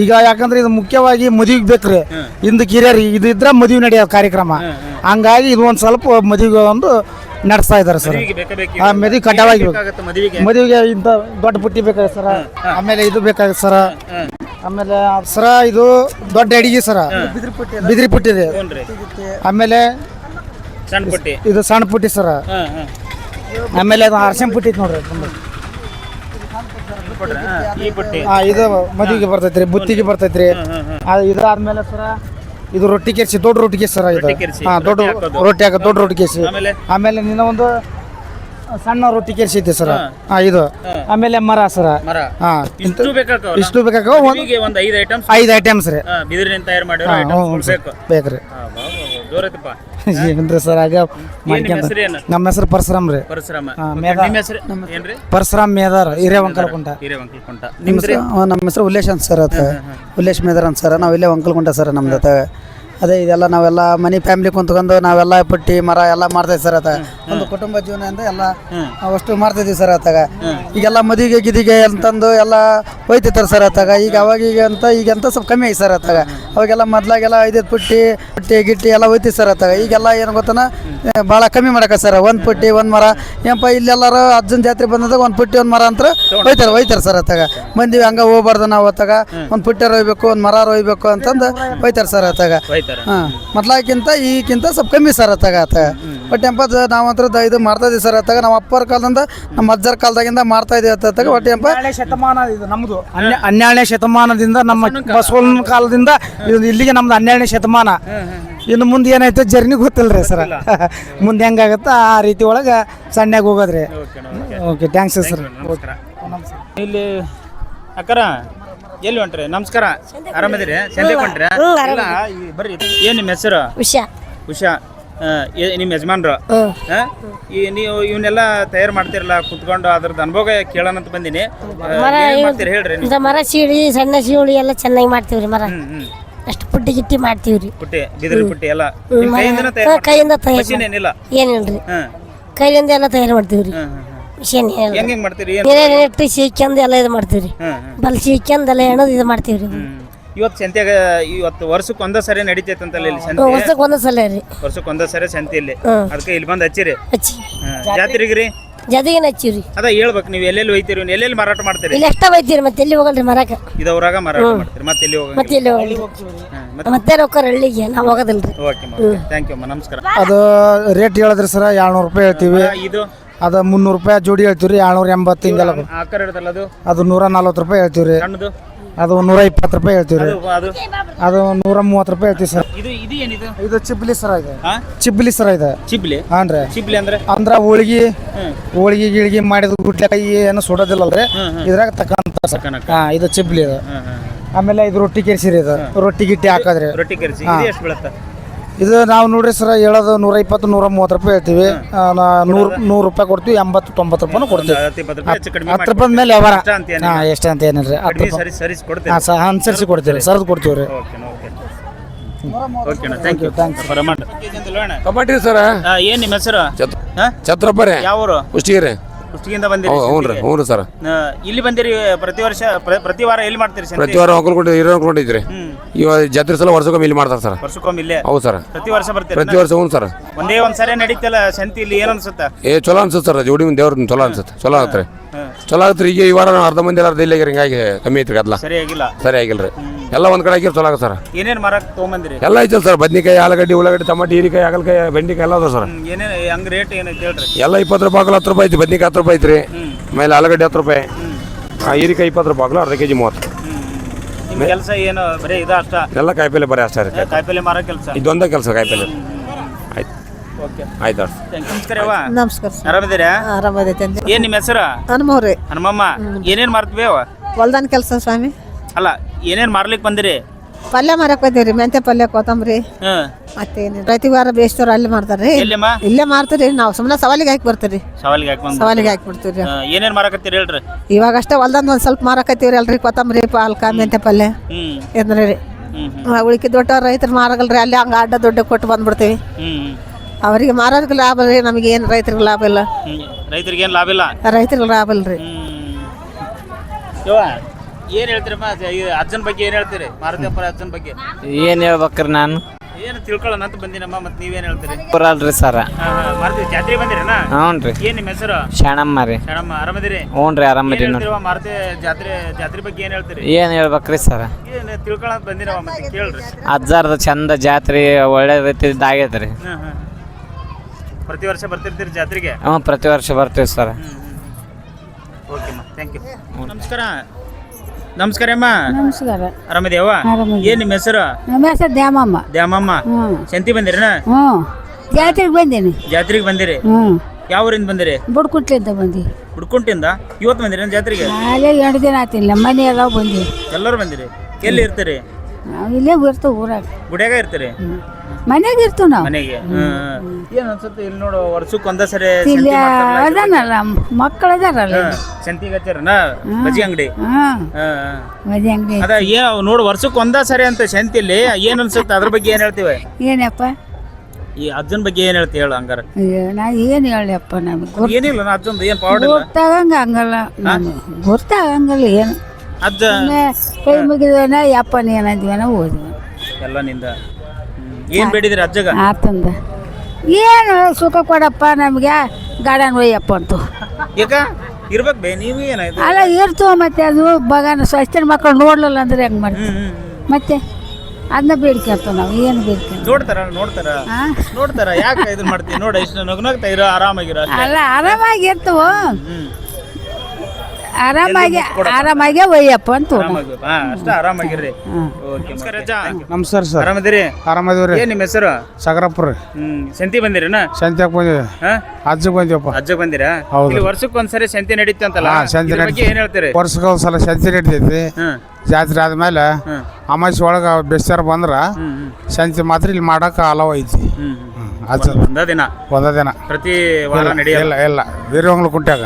ಈಗ ಯಾಕಂದ್ರೆ ಇದು ಮುಖ್ಯವಾಗಿ ಮದುವೆಗೆ ಬೇಕ್ರಿ ಹಿಂದಕ್ಕೆ ಹಿರಿಯರಿ ಇದು ಇದ್ರೆ ಮದುವೆ ನಡೆಯೋ ಕಾರ್ಯಕ್ರಮ. ಹಂಗಾಗಿ ಇದು ಒಂದು ಸ್ವಲ್ಪ ಮದುವೆಗೆ ಒಂದು ನಡೆಸ್ತಾ ಇದ್ದಾರೆ ಸರ್. ಆ ಮದುವೆ ಕಡ್ಡಾಯವಾಗಿ ಬೇಕು. ಮದುವೆಗೆ? ಮದುವೆಗೆ ಇಂಥ ದೊಡ್ಡ ಪುಟ್ಟಿ ಬೇಕಾಗುತ್ತೆ ಸರ. ಆಮೇಲೆ ಇದು ಬೇಕಾಗುತ್ತೆ ಸರ. ಆಮೇಲೆ ಸರ ಇದು ದೊಡ್ಡ ಅಡಿಗೆ ಸರ. ಬಿದಿರಿ ಪುಟ್ಟಿ ಇದೆ. ಆಮೇಲೆ ಸಣ್ಣ ಪುಟ್ಟಿ. ಇದು ಸಣ್ಣ ಪುಟ್ಟಿ ಸರ. ಹಾಂ ಹಾಂ. ಆಮೇಲೆ ಅದು ಅರ್ಶನ್ ಪುಟ್ಟಿ ಐತೆ ನೋಡ್ರಿ ತುಂಬ. ಕೊಡ್ರಿ ಹಾಂ, ಈ ಪುಟ್ಟಿ. ಆ, ಇದು ಮದುವೆಗೆ ಬರ್ತೈತ್ರಿ ಬುತ್ತಿಗೆ ಬರ್ತೈತ್ರಿ. ಆ, ಇದಾದ್ಮೇಲೆ ಸರ ಇದು ರೊಟ್ಟಿ ಕೆರ್ಸಿ ದೊಡ್ಡ ರೊಟ್ಟಿ ಸರ ಇದು. ರೊಟ್ಟಿ ಕೆರ್ಸಿ, ಹಾ ದೊಡ್ಡ ರೊಟ್ಟಿ ಹಾಕೋದು. ರೊಟ್ಟಿ ಹಾಕೋದು ದೊಡ್ಡ ರೊಟ್ಟಿ ಕೆರ್ಸಿ. ಆಮೇಲೆ? ಆಮೇಲೆ ನಿನ್ನ ಒಂದು ಸಣ್ಣ ರೊಟ್ಟಿ ಕೆರ್ಸಿ ಐತೆ ಸರ. ಹಾ. ಇದು. ಆಮೇಲೆ ಮರ ಸರ. ಮರ. ಹಾ. ಇಷ್ಟು ಬೇಕಾಗ ಇಷ್ಟು ಬೇಕಾಗ ಒಂದು ಒಂದು ಐದು ಐಟಮ್ಸ್ ಐದು ಐಟಮ್ಸ್ ರೀ. ಬಿದಿರಿನಿಂದ ತಯಾರು ಮಾಡಿರೋ ಐಟಮ್ಸ್ ಸರ್. ಬೇಕು ಬೇಕ್ರಿ ಜೋರೈತಪ್ಪ ಏನ್ರಿ ಸರ್ ಆಗ ಮಾಡ್ಕೊಂತ ಹೆಸ್ರು ನಮ್ಮ ಹೆಸರು ಪರಶುರಾಮ್ ರೀ. ಪರಶುರಾಮ. ಹಾ, Okay, ನಿಮ್ಮ ಹೆಸರು? ಏನ್ರಿ? ಪರಶುರಾಮ್ ಮೇದಾರ್ ಹಿರೇವಂಕಲಕುಂಟ ವಂಕಲ್ ಕುಂಟ್ರಿ ನಿಮ್ದ್ರಿ ಹೆಸರು? ನಮ್ಮ ಹೆಸರು ಉಲ್ಲೇಶ್ ಅಂತ ಸರ್ ಅತ್ತ. ಉಲ್ಲೇಶ್ ಮೇದರ್ ಅಂತ ಸರ್ ನಾವು ಇಲ್ಲೇ ಒಂಕಲ್ಗುಂಟ ಸರ್ ನಮ್ದು ಆತ ಅದೇ ಇದೆಲ್ಲ ನಾವೆಲ್ಲ ಮನಿ ಫ್ಯಾಮಿಲಿ ಕುಂತ್ಕೊಂಡು ನಾವೆಲ್ಲ ಪುಟ್ಟಿ ಮರ ಎಲ್ಲ ಮಾಡ್ತೇವೆ ಸರ್ ಆತ. ಒಂದು ಕುಟುಂಬ ಜೀವನ ಜೀವನದಿಂದ ಎಲ್ಲ ಅಷ್ಟು ಮಾಡ್ತಾಯಿದ್ವಿ ಸರ್ ಆತಾಗ. ಈಗೆಲ್ಲ ಮದುವೆಗೆ ಗಿದಿಗೆ ಅಂತಂದು ಎಲ್ಲ ಹೋಯ್ತಿರ್ತಾರೆ ಸರ್ ಆತಾಗ. ಈಗ ಅವಾಗ ಈಗ ಅಂತ ಈಗ ಅಂತ ಸ್ವಲ್ಪ ಕಮ್ಮಿ ಆಗಿ ಸರ್ ಆತಾಗ. ಅವಾಗೆಲ್ಲ ಮೊದ್ಲಾಗೆಲ್ಲ ಐದೈದು ಪುಟ್ಟಿ ಪುಟ್ಟಿ ಗಿಟ್ಟಿ ಎಲ್ಲ ಹೋಯ್ತಿ ಸರ್ ಆತಾಗ. ಈಗೆಲ್ಲ ಏನು ಗೊತ್ತನ? ಭಾಳ ಕಮ್ಮಿ ಮಾಡಕ ಸರ್. ಒಂದು ಪುಟ್ಟಿ ಒಂದು ಮರ. ಏನಪ್ಪ ಇಲ್ಲೆಲ್ಲರೂ ಅಜ್ಜನ ಜಾತ್ರೆ ಬಂದಾಗ ಒಂದು ಪುಟ್ಟಿ ಒಂದು ಮರ ಅಂತ ಹೋಯ್ತಾರೆ ಹೋಯ್ತಾರೆ ಸರ್ ಆತಾಗ. ಮಂದಿ ಹಂಗ ಹೋಗ್ಬಾರ್ದು ನಾವು ಆತಾಗ. ಒಂದು ಪುಟ್ಟಿ ರೋಯ್ಬೇಕು ಒಂದು ಮರ ರೋಯ್ಬೇಕು ಅಂತಂದು ಹೋಯ್ತಾರೆ ಸರ್ ಆತಾಗ. ಹಾಂ ಮೊದ್ಲಾಗಿಂತ ಈಗಿಂತ ಸ್ವಲ್ಪ ಕಮ್ಮಿ ಸರ್ ಅತ್ತಾಗ ಆತ. ಬಟ್ ಎಂಪ ನಾವಂತ್ರ ಅಂತ ಇದು ಮಾಡ್ತಾ ಇದೀವಿ ಸರ್ ಅತ್ತಾಗ. ನಮ್ಮ ಅಪ್ಪರ ಕಾಲದಿಂದ ನಮ್ಮ ಅಜ್ಜರ ಕಾಲದಾಗಿಂದ ಮಾಡ್ತಾ ಇದೀವಿ ಅತ್ತಾಗ. ಬಟ್ ಎಂಪ ಹನ್ನೆರಡನೇ ಶತಮಾನ ಇದು ನಮ್ದು. ಹನ್ನೆ- ಹನ್ನೆರಡನೇ ಶತಮಾನದಿಂದ ನಮ್ಮ ಬಸವನ ಕಾಲದಿಂದ ಇದು ಇಲ್ಲಿಗೆ ನಮ್ದು ಹನ್ನೆರಡನೇ ಶತಮಾನ. ಇನ್ನು ಮುಂದೆ ಏನಾಯ್ತು ಜರ್ನಿ ಗೊತ್ತಿಲ್ರಿ ಸರ್. ಮುಂದೆ ಹೆಂಗಾಗತ್ತೆ ಆ ರೀತಿ ಒಳಗೆ ಸಣ್ಣಗೆ ಹೋಗೋದ್ರಿ. Okay thanks sir. ನಮಸ್ಕಾರ. ಇಲ್ಲಿ ಅಕ್ಕರ ಎಲ್ಲಿ ಹೊಂಟ್ರಿ? ನಮಸ್ಕಾರ. ಆರಾಮದಿರಿ ಸಂಜೆ ಹೊಂಟ್ರಿ ಇಲ್ಲ ಈ ಬರ್ರಿ. ಏನ್ ನಿಮ್ಮ ಹೆಸರು? ವಿಷಯ ಉಷಾ. ಆ, ಏ- ನಿಮ್ಮ ಯಜಮಾನ್ರು? ಆ? ಈ ನೀವು ಇವನ್ನೆಲ್ಲ ತಯಾರು ಮಾಡ್ತಿರಲ್ಲ ಕುತ್ಕೊಂಡು ಅದ್ರದ್ದು ಅನುಭವ ಕೇಳೋಣ ಅಂತ ಬಂದಿನಿ. ಆ, ಏನ್ ಮಾಡ್ತೀರಿ? ಹೇಳ್ರಿ ನೀವು. ಮರ ಸೀಳಿ ಸಣ್ಣ ಸೀಳಿ ಎಲ್ಲ ಚೆನ್ನಾಗಿ ಮಾಡ್ತೀವ್ರಿ ಮರ. ಹ್ಮ್ ಹ್ಮ್. ಅಷ್ಟು ಪುಟ್ಟಿ ಗಿಟ್ಟಿ ಮಾಡ್ತೀವ್ರಿ. ಪುಟ್ಟಿ ಬಿದಿರು ಪುಟ್ಟಿ ಎಲ್ಲ. ನಿಮ್ ಕೈಯಿಂದನೇ ತಯಾರು ಕೈಯಿಂದ ತಯಾರು ಏನಿಲ್ಲ? ಏನಿಲ್ರಿ. ಹ್ಮ್ ಕೈಯಿಂದ ಎಲ್ಲ ತಯಾರು ಮಾಡ್ತೀವ್ರಿ. ಹ್ಮ್ ಹ್ಮ್ ಹ್ಮ್. ಮಿಷನ್ ಹೆಂಗ್ ಹೆಂಗ್ ಮಾಡ್ತೀರಿ? ಏನ್ ನೀರೇ ಇಟ್ಟು ಸೀಕ್ಯಂದು ಎಲ್ಲ ಇದು ಹ್ಮ್ ಹ್ಮ್ ಬಲ್ ಸೀಕ್ಯಂದು ಎಲ್ಲ ಎಣದು ಇದು ಮಾಡ್ತೀವ್ರಿ. ಹ್ಮ್. ಇವತ್ತು ಸಂತ್ಯಾಗ ಇವತ್ತು ವರ್ಷಕ್ಕೆ ಒಂದ ಸರಿ ನಡೀತೈತೆ ಅಂತಲ್ಲ ಇಲ್ಲಿ ಸಂತೆ? ವರ್ಷಕ್ಕೆ ಒಂದೊಂದು ಸಲ ರೀ. ವರ್ಷಕ್ಕೆ ಒಂದ ಸರಿ ಸಂತೆ ಇಲ್ಲಿ? ಹ್ಮ್. ಅದಕ್ಕೆ ಇಲ್ಲಿ ಬಂದು ಹಚ್ಚಿರಿ. ಹಚ್ಚಿ. ಜಾತ್ರೆಗೆ ರೀ ಜದಿಗೆ ನಚ್ಚಿರಿ ಅದ ಹೇಳ್ಬೇಕು ನೀವು ಎಲ್ಲೆಲ್ಲಿ ಒಯ್ತೀರಿ ಇವ್ನ ಎಲ್ಲೆಲ್ಲಿ ಮಾರಾಟ ಮಾಡ್ತೀರಿ? ಇಲ್ಲಿ ಎಷ್ಟ ಒಯ್ತೀರಿ ಮತ್ತೆ ಎಲ್ಲಿ ಹೋಗಲ್ರಿ ಮರಕ? ಇದವ್ರಾಗ ಮಾರಾಟ ಮಾಡ್ತೀರಿ ಮತ್ತೆ ಎಲ್ಲಿ ಹೋಗಂಗಿಲ್ಲ. ಮತ್ತೆ ಎಲ್ಲಿ ಹೋಗಲ್ರಿ? ಮತ್ತೆ? ಮತ್ತೆ ರೊಕ್ಕ ಹಳ್ಳಿಗೆ ನಾವು ಹೋಗೋದಿಲ್ರಿ. ಓಕೆ ಥ್ಯಾಂಕ್ ಯು ಅಮ್ಮ. ನಮಸ್ಕಾರ. ಅದು ರೇಟ್ ಹೇಳಿದ್ರಿ ಸರ್ ಎರಡ್ನೂರು ರೂಪಾಯಿ ಹೇಳ್ತೀವಿ. ಇದು ಅದು ಮುನ್ನೂರು ರೂಪಾಯಿ ಜೋಡಿ ಹೇಳ್ತೀವಿ ರೀ ಏಳ್ನೂರ ಎಂಬತ್ತು ಹಿಂಗೆಲ್ಲ ಆಕರ ಅದು? ಅದು ನೂರ ನಲ್ವತ್ತು ರೂಪಾಯಿ ಹೇಳ್ತೀವಿ ರೀ ಸಣ್ಣದು? ಅದು ನೂರ ಇಪ್ಪತ್ತು ರೂಪಾಯಿ ಹೇಳ್ತೀವಿ ರೀ ಅದು ಅದು? ಅದು ನೂರ ಮೂವತ್ತು ರೂಪಾಯಿ ಹೇಳ್ತೀವಿ ಸರ್. ಇದು ಇದು ಏನಿದು? ಇದು ಚಿಬ್ಲಿ ಸರ ಇದೆ. ಹಾ ಚಿಬ್ಲಿ ಸರ ಇದೆ. ಚಿಬ್ಲಿ? ಹಾನ್ ರೀ. ಚಿಬ್ಲಿ ಅಂದ್ರೆ? ಅಂದ್ರ ಹೋಳಿಗೆ ಹೋಳಿಗೆ ಗಿಳಿಗೆ ಮಾಡಿದ ಗುಡ್ಲೆ ಏನು ಸುಡೋದಿಲ್ಲಲ್ರಿ. ಇದ್ರಾಗ ತಕ್ಕಂತ ಸರ್. ತಕ್ಕನಕ್ಕ. ಹಾ ಇದು ಚಿಬ್ಲಿ ಇದು ಹ್ಮ್, ಹ್ಮ್. ಆಮೇಲೆ ಇದು ರೊಟ್ಟಿ ಕೆರ್ಸಿರಿ ಇದು. ರೊಟ್ಟಿ ಗಿಟ್ಟಿ ಹಾಕದ್ರಿ. ರೊಟ್ಟಿ ಕರ್ಸಿ. ಇದು ಎಷ್ಟು ಬೀಳುತ್ತೆ? ಇದು ನಾವು ನೋಡ್ರಿ ಸರ್ ಹೇಳೋದು ನೂರ ಇಪ್ಪತ್ತು ನೂರ ಮೂವತ್ತು ರೂಪಾಯಿ ಹೇಳ್ತೀವಿ ನೂರು ನೂರು ರೂಪಾಯಿ ಕೊಡ್ತೀವಿ ಎಂಬತ್ತು ತೊಂಬತ್ತು ರೂಪಾಯಿ ಕೊಡ್ತೀವಿ. ಹತ್ತು ರೂಪಾಯಿ ಮೇಲೆ ವ್ಯವಹಾರ. ಅಷ್ಟ ಅಂತ ಏನಿಲ್ಲ. ಹಾಂ ಎಷ್ಟು ಅಂತ ಏನಿಲ್ರಿ ಹತ್ತು ರೂಪಾಯಿ. ಸರಿ ಸರಿಸಿ ಕೊಡ್ತೀವಿ ಹಾಂ ಸರ್ ಅನುಸರಿಸಿ ಕೊಡ್ತೀವಿ ಸರ್ದು ಕೊಡ್ತೀವಿ ರೀ. ಕಬಡ್ಡಿ ಸರ್ ಏನ್ ಥ್ಯಾಂಕ್ ಯು ಪರಮಾಟ ಟಮಾಟಿ ಸರ? ಏನು ನಿಮ್ಮ ಹೆಸರು? ಛತ್ರಪ್ಪರೇ ಯಾವ ಊರು ಕುಷ್ಟಿಗೆರೆ. ಕುಷ್ಟಗಿಯಿಂದ ಬಂದಿರಿ ಹ್ಞೂ ರೀ ಹ್ಞೂ ರೀ ಸರ್. ಇಲ್ಲಿ ಬಂದಿರಿ ಪ್ರತಿ ವರ್ಷ ಪ್ರ- ಪ್ರತಿ ವಾರ ಎಲ್ಲಿ ಮಾಡ್ತೀರಿ ಸಂತೆ? ಪ್ರತಿ ವಾರ ಅಂಕಲ್ಕೊಂಡು ಹಿರಿಯ ಹ್ಮ್. ಇವಾಗ ಜಾತ್ರೆ ಸಲ ವರ್ಷಕ್ಕೊಮ್ಮೆ ಇಲ್ಲಿ ಮಾಡ್ತಾರೆ ಸರ್. ವರ್ಷಕ್ಕೊಮ್ಮೆ ಇಲ್ಲೇ? ಹೌದು ಸರ್. ಪ್ರತಿ ವರ್ಷ ಬರ್ತೀರಿ ಪ್ರತಿ ವರ್ಷ ಹ್ಞೂ ಸರ್. ಒಂದೇ ಒಂದ್ ಸರಿ ನಡೀತಲ್ಲ ಸಂತಿ ಇಲ್ಲಿ ಏನ್ ಅನ್ಸುತ್ತ? ಏ ಚಲೋ ಅನ್ಸುತ್ತೆ ಸರ್ ಜೋಡಿ ಮುಂದೆ ದೇವ್ರ ಚಲೋ ಅನ್ಸುತ್ತೆ ಚಲೋ ಆಗತ್ತೆ. ರೀ ಹ್ಮ್. ಚಲೋ ಆಗತ್ತೆ ಈಗ ಈ ವಾರ ಅರ್ಧ ಮಂದಿ ಅರ್ಧ ಇಲ್ಲ ಹಿಂಗಾಗಿ ಕಮ್ಮಿ ಐತ್ರಿ ಗದ್ಲ ಸರಿ ಆಗಿಲ್ಲ. ಸರಿ ಆಗಿಲ್ಲ ರೀ ಎಲ್ಲ ಒಂದ್ ಕಡೆ ಹಾಕಿರ್ ಚಲೋ ಆಗ ಸರ್. ಏನೇನ್ ಮರ ತಗೊಂಬಂದಿರಿ? ಎಲ್ಲ ಐತಲ್ ಸರ್ ಬದ್ನಿಕಾಯಿ ಆಲೂಗಡ್ಡೆ ಉಳ್ಳಾಗಡ್ಡಿ ಟಮಾಟಿ ಹೀರಿಕಾಯಿ ಆಗಲ್ಕಾಯಿ ಬೆಂಡಿಕಾಯಿ ಎಲ್ಲ ಅದಾವ ಸರ್. ಏನೇನ್ ಹಂಗ್ ರೇಟ್ ಏನೈತೆ ಹೇಳ್ರಿ? ಎಲ್ಲ ಇಪ್ಪತ್ತು ರೂಪಾಯಿ ಆಗಲ್ಲ ಹತ್ತು ರೂಪಾಯಿ ಐತಿ ಬದ್ನಿಕಾಯಿ ಹತ್ತು ರೂಪಾಯಿ ಐತ್ರಿ. ಆಮೇಲೆ ಆಲೂಗಡ್ಡೆ ಹತ್ತು ರೂಪಾಯಿ. ಆ, ಹೀರಿಕಾಯಿ ಇಪ್ಪತ್ತು ರೂಪಾಯಿ ಆಗಲ್ಲ ಅರ್ಧ ಕೆಜಿ ಮೂವತ್ತು. ನಿಮ್ ಕೆಲಸ ಏನು ಬರೀ ಇದ ಅಷ್ಟ? ಎಲ್ಲ ಕಾಯಿಪಲ್ಲೆ ಬರೀ ಅಷ್ಟೇ ರೀ ಕಾಯಿಪಲ್ಲೆ ಮಾರೋ ಕೆಲಸ? ಇದೊಂದೇ ಕೆಲಸ ಕಾಯಿಪಲ್ಲೆ. ಆಯ್ತು. ಓಕೆ. ಆಯ್ತು ನಮಸ್ಕಾರ ಅವ್ವ ನಮಸ್ಕಾರ ಆರಾಮದೈತೆ ಅಂದೆ ಏನ್ ನಿಮ್ಮ ಹೆಸರು? ಹನುಮವ್ರಿ. ಹನುಮಮ್ಮ. ಏನೇನ್ ಮಾಡ್ತೀವಿ ಅವ ಹೊಲ್ದಾನ ಕೆಲಸ ಸ್ವಾಮಿ. ಅಲ್ಲ ಏನೇನು ಮಾರ್ಲಿಕ್ಕೆ ಬಂದಿರಿ? ಪಲ್ಯ ಮಾರಕ್ ಬಂದೀವ್ರಿ ಮೆಂತೆ ಪಲ್ಯ ಕೊತ್ತಂಬರಿ ಹ್ಮ್ ಮತ್ತೇನು? ಪ್ರತಿ ವಾರ ಬೇಸ್ತವ್ರು ಅಲ್ಲಿ ಮಾಡ್ತಾರ್ರಿ ಎಲ್ಲಿಮ್ಮ? ಇಲ್ಲೇ ಮಾರ್ತೀರಿ ನಾವು ಸುಮ್ಮನೆ ಸವಾಲಿಗೆ ಹಾಕಿ ಬರ್ತೀರಿ ಸವಾಲಿಗೆ ಹಾಕಿ ಬಂದು ಸವಾಲಿಗೆ ಹಾಕಿ ಬಿಡ್ತೀವ್ರಿ ಏನೇನು ಮಾರಕತ್ತೀರಿ ಹೇಳ್ರಿ? ಇವಾಗ ಅಷ್ಟೇ ಹೊಲ್ದಂದ್ ಒಂದ್ ಸ್ವಲ್ಪ ಮಾರಕತ್ತೀವ್ರಿ ಅಲ್ರಿ ಕೊತ್ತಂಬರಿ ಪಾಲ್ಕ ಮೆಂತೆ ಪಲ್ಯ. ಹ್ಮ್. ರೀ ಉಳಿಕೆ ದೊಡ್ಡ ರೈತರು ಮಾರಗಲ್ರಿ ಅಲ್ಲಿ ಹಂಗ ಅಡ್ಡ ದೊಡ್ಡ ಕೊಟ್ಟು ಬಂದ್ಬಿಡ್ತೀವಿ. ಹ್ಮ್ ಅವರಿಗೆ ಮಾರೋರಿಗೆ ಲಾಭ ರೀ ನಮಗೆ ಏನು ರೈತರಿಗೆ ಲಾಭ ಇಲ್ಲ. ರೈತರಿಗೆ ಏನು ಲಾಭ ಇಲ್ಲ? ರೈತರಿಗೆ ಲಾಭ ಇಲ್ರಿ. ಹ್ಮ್. ಯವ್ವ ಏನ್ ಹೇಳ್ತೀರಮ್ಮ ಅಜ್ಜ- ಈ ಅಜ್ಜನ ಬಗ್ಗೆ ಏನ್ ಹೇಳ್ತೀರಿ? ಮಾರುತಿಯಪ್ಪರ ಅಜ್ಜನ ಬಗ್ಗೆ. ಏನ್ ಹೇಳ್ಬೇಕ್ರಿ ನಾನು? ಏನು ತಿಳ್ಕೊಳ್ಳೋಣ ಅಂತ ಬಂದಿನಮ್ಮ ಮತ್ತೆ ನೀವೇನ್ ಹೇಳ್ತೀರಿ? ಬರಲ್ರಿ ಸರ. ಹಾ, ಹಾ, ಮಾರುತಿ ಜಾತ್ರೆ ಬಂದಿರನಾ? ಹ್ಞೂ ರೀ. ಏನ್ ನಿಮ್ಮ ಹೆಸರು? ಶಣಮ್ಮ ರೀ. ಮೇಡಮ್ ಆರಾಮದಿರಿ? ಹ್ಞೂ ರೀ ಏನ್ ಆರಾಮರಿ ನೋಡಿ. ಹೇಳ್ತೀರವ್ವ ಮಾರುತಿ ಜಾತ್ರೆ ಜಾತ್ರೆ ಬಗ್ಗೆ ಏನ್ ಹೇಳ್ತೀರಿ? ಏನ್ ಹೇಳ್ಬೇಕ್ರಿ ಸರ? ಏನ್ ತಿಳ್ಕೊಳ್ಳೋಣ ಬಂದಿರವ ಮತ್ತೆ ಕೇಳ್ರಿ. ಅಜ್ಜಾರ್ದ ಚಂದ ಜಾತ್ರೆ ಒಳ್ಳೆ ರೀತಿ ಆಗೈತೆ ರೀ. ಹ್ಮ್ ಹ್ಮ್ ಪ್ರತಿ ವರ್ಷ ಬರ್ತಿರ್ತೀರಿ ಜಾತ್ರೆಗೆ? ಹ್ಞೂ ಪ್ರತಿ ವರ್ಷ ಬರ್ತೀವಿ ಸರ. ಓಕೆಮ್ಮ ಥ್ಯಾಂಕ್ ಯು ನಮಸ್ಕಾರ. ನಮಸ್ಕಾರ ಅಮ್ಮ. ನಮಸ್ಕಾರ. ಆರಾಮದೇವ? ಏನ್ ನಿಮ್ಮ ಹೆಸರು? ನಮ್ಮ ಹೆಸರು ದ್ಯಾಮಮ್ಮ. ದ್ಯಾಮಮ್ಮ. ಶಂತಿ ಬಂದಿರನ? ಹ್ಞೂ. ಜಾತ್ರೆಗೆ ಬಂದೀನಿ. ಜಾತ್ರೆಗೆ ಬಂದಿರಿ? ಹ್ಞೂ. ಯಾವ ಊರಿಂದ ಬಂದಿರಿ? ಬುಡ್ಕುಂಟ್ಲಿಂದ ಬಂದಿ. ಹುಡ್ಕೊಂಟಿಂದ ಇವತ್ತು ಬಂದಿರಿ ಜಾತ್ರೆಗೆ? ಎರಡು ದಿನ ಆತಿಲ್ಲ ಮನೆ ಎಲ್ಲ ಬಂದಿ. ಎಲ್ಲರೂ ಬಂದಿರಿ. ಎಲ್ಲಿ ಇರ್ತೀರಿ? ನಾವು ಇಲ್ಲೇ ಇರ್ತೇವೆ ಊರಾಗ. ಗುಡಿಯಾಗ ಇರ್ತೀರಿ? ಮನೆಗೆ ಇರ್ತೀವಿ ನಾವು. ಮನೆಗೆ? ಏನು ಅನ್ಸುತ್ತೆ? ಇಲ್ಲಿ ನೋಡು ವರ್ಷಕ್ಕೆ ಒಂದೇ ಸರಿ ಇಲ್ಲಿ ಅದಾನಲ್ಲ ಮಕ್ಕಳು ಅದಾರಲ್ಲ ಸಂತಿಗೆ ಹಚ್ಚಾರನ? ಬಜಿ ಅಂಗಡಿ? ಹಾಂ ಮದಿ ಅಂಗಡಿ ಅದ ಏ ನೋಡು ವರ್ಷಕ್ಕೆ ಒಂದೇ ಸರಿ ಅಂತ ಸಂತಿ ಇಲ್ಲಿ. ಏನು ಅನ್ಸುತ್ತೆ? ಅದ್ರ ಬಗ್ಗೆ ಏನು ಹೇಳ್ತೀವಿ? ಏನಪ್ಪ? ಈ ಅಜ್ಜನ ಬಗ್ಗೆ ಏನು ಹೇಳ್ತೀವಿ ಹೇಳು ಹಂಗಾರ. ಅಯ್ಯೋ ನಾ ಏನು ಹೇಳಪ್ಪ ನಮ್ಗೆ? ಏನಿಲ್ಲ ನಾ ಅಜ್ಜಂದು ಏನ್ ಪವಾಡ ಇಲ್ಲ. ಗೊತ್ತಾಗಂಗ ಹಂಗಲ್ಲ ನಮ್ಗೆ. ಏನು. ಅಜ್ಜ. ಕೈ ಮುಗಿದವನ ಯಪ್ಪನ ಏನಂತೀವನ ಓದ್ವಿ ಎಲ್ಲ ನಿಂದ ಏನು ಬೇಡಿದ್ರಿ ಅಜ್ಜಗ? ಆತಂದ ಏನು ಸುಖ ಕೊಡಪ್ಪ ನಮಗೆ ಗಾರ್ಡನ್ ಒಯ್ಯಪ್ಪ ಅಂತು. ಈಗ ಇರ್ಬೇಕು ಬೇ ನೀವು ಏನಾಯ್ತು ಅಲ್ಲ ಇರ್ತವ ಮತ್ತೆ ಅದು ಬಗಾನ ಸ್ವಚ್ಛನ ಮಕ್ಕಳು ನೋಡ್ಲಿಲ್ಲ ಅಂದ್ರೆ ಹೆಂಗೆ ಮಾಡ್ತೀವಿ? ಮತ್ತೆ ಅದನ್ನ ಬೇಡ್ಕೊಂತ ನಾವು ಏನು ಬೇಡ್ಕೊಂತ ನೋಡ್ತಾರ ನೋಡ್ತಾರ? ನೋಡ್ತಾರ ಯಾಕೆ ಇದನ್ನ ಮಾಡ್ತೀವಿ ನೋಡ ಇಷ್ಟು ನಗ್ನಾಗ್ತಾ ಇರೋ ಆರಾಮಾಗಿರೋ ಅಲ್ಲ ಆರಾಮಾಗಿ ಇರ್ತವು ಹ್ಮ್. ಆರಾಮಾಗಿ ಆರಾಮಾಗೆ ಒಯ್ಯಪ್ಪ ಅಂತ ಅಷ್ಟ ಆರಾಮಾಗಿರ್ರಿ. ಓಕೆ ನಮಸ್ಕಾರ ಅಜ್ಜ ನಮಸ್ಕಾರ ಸರ್. ಆರಾಮದಿರಿ? ಆರಾಮದೀವ್ರಿ. ಏನ್ ನಿಮ್ಮ ಹೆಸರು? ಸಾಗರಪುರ ಹ್ಮ್. ಸಂತಿ ಬಂದಿರೇನ? ಸಂತ್ಯಾಗ ಬಂದಿವಿ ಹಾ? ಅಜ್ಜಿಗೆ ಬಂದಿವಪ್ಪ. ಅಜ್ಜ ಬಂದಿರಾ? ಹೌದು. ಇಲ್ಲಿ ವರ್ಷಕ್ಕೆ ಒಂದ್ಸರಿ ಸಂತಿ ನಡೀತಂತಲ್ಲ ಹಾ, ಸಂತಿ ಇದ್ರ ಬಗ್ಗೆ. ಏನ್ ಹೇಳ್ತೀರಿ? ವರ್ಷಕ್ಕೆ ಒಂದ್ಸಲ ಶಾಂತಿ ನಡೀತೈತಿ. ಹ್ಮ್ ಜಾತ್ರೆ ಆದ್ಮೇಲೆ ಹ್ಮ್. ಅಮಾಸಿ ಒಳಗೆ ಬೆಸ್ತಾರ ಬಂದ್ರ ಹ್ಮ್ ಹ್ಮ್. ಶಾಂತಿ ಮಾತ್ರ ಇಲ್ಲಿ ಮಾಡಕ್ಕೆ ಅಲವ್ ಐತಿ. ಹ್ಮ್ ಅಜ್ಜ. ಒಂದ ದಿನ. ಒಂದ ದಿನ. ಪ್ರತಿ ವಾರ ನಡೆಯಲ್ಲ? ಇಲ್ಲ ಇಲ್ಲ. ವೀರವಂಗ್ಲ ಕುಂಟ್ಯಾಗ.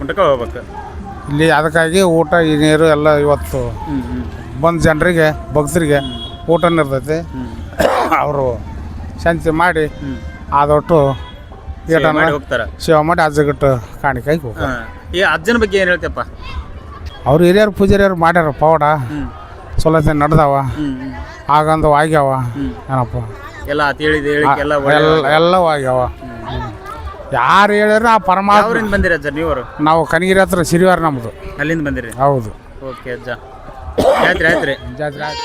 ಕುಂಟಕ ಹೋಗ್ಬೇಕು. ಇಲ್ಲಿ ಅದಕ್ಕಾಗಿ ಊಟ ಈ ನೀರು ಎಲ್ಲ ಇವತ್ತು ಬಂದ ಜನರಿಗೆ ಭಕ್ತರಿಗೆ ಊಟ ಇರ್ತೈತಿ ಅವರು ಶಾಂತಿ ಮಾಡಿ ಆದೊಟ್ಟು ಮಾಡಿ ಹೋಗ್ತಾರ. ಸೇವೆ ಮಾಡಿ ಅಜ್ಜಗಿಟ್ಟು ಕಾಣಿಕಾಯಿ ಹೋಗ್ತಾರೆ. ಈ ಅಜ್ಜನ ಬಗ್ಗೆ ಏನು ಹೇಳ್ತಪ್ಪ ಅವ್ರು ಹಿರಿಯರು ಪೂಜಾರಿಯರು ಮಾಡ್ಯಾರ ಪೌಡ ಸೊಲತೆ ನಡೆದವ. ಆಗಂದು ಆಗ್ಯಾವ. ಏನಪ್ಪ? ಎಲ್ಲ ಎಲ್ಲ ಎಲ್ಲ ಎಲ್ಲವೂ ಆಗ್ಯಾವ. ಯಾರು ಹೇಳಿದ್ರೆ ಆ ಪರಮಾತ್ಮ ಯಾವ್ರಿಂದ ಬಂದಿರ ಅಜ್ಜ ನೀವರು ನಾವು ಕನಗಿರಿ ಹತ್ರ ಸಿರಿವಾರ ನಮ್ಮದು ಅಲ್ಲಿಂದ ಬಂದಿರಿ ಹೌದು. ಓಕೆ ಅಜ್ಜ. ಜಾತ್ರೆ ಆಯ್ತು ರೀ ಜಾತ್ರೆ ಆಯ್ತು.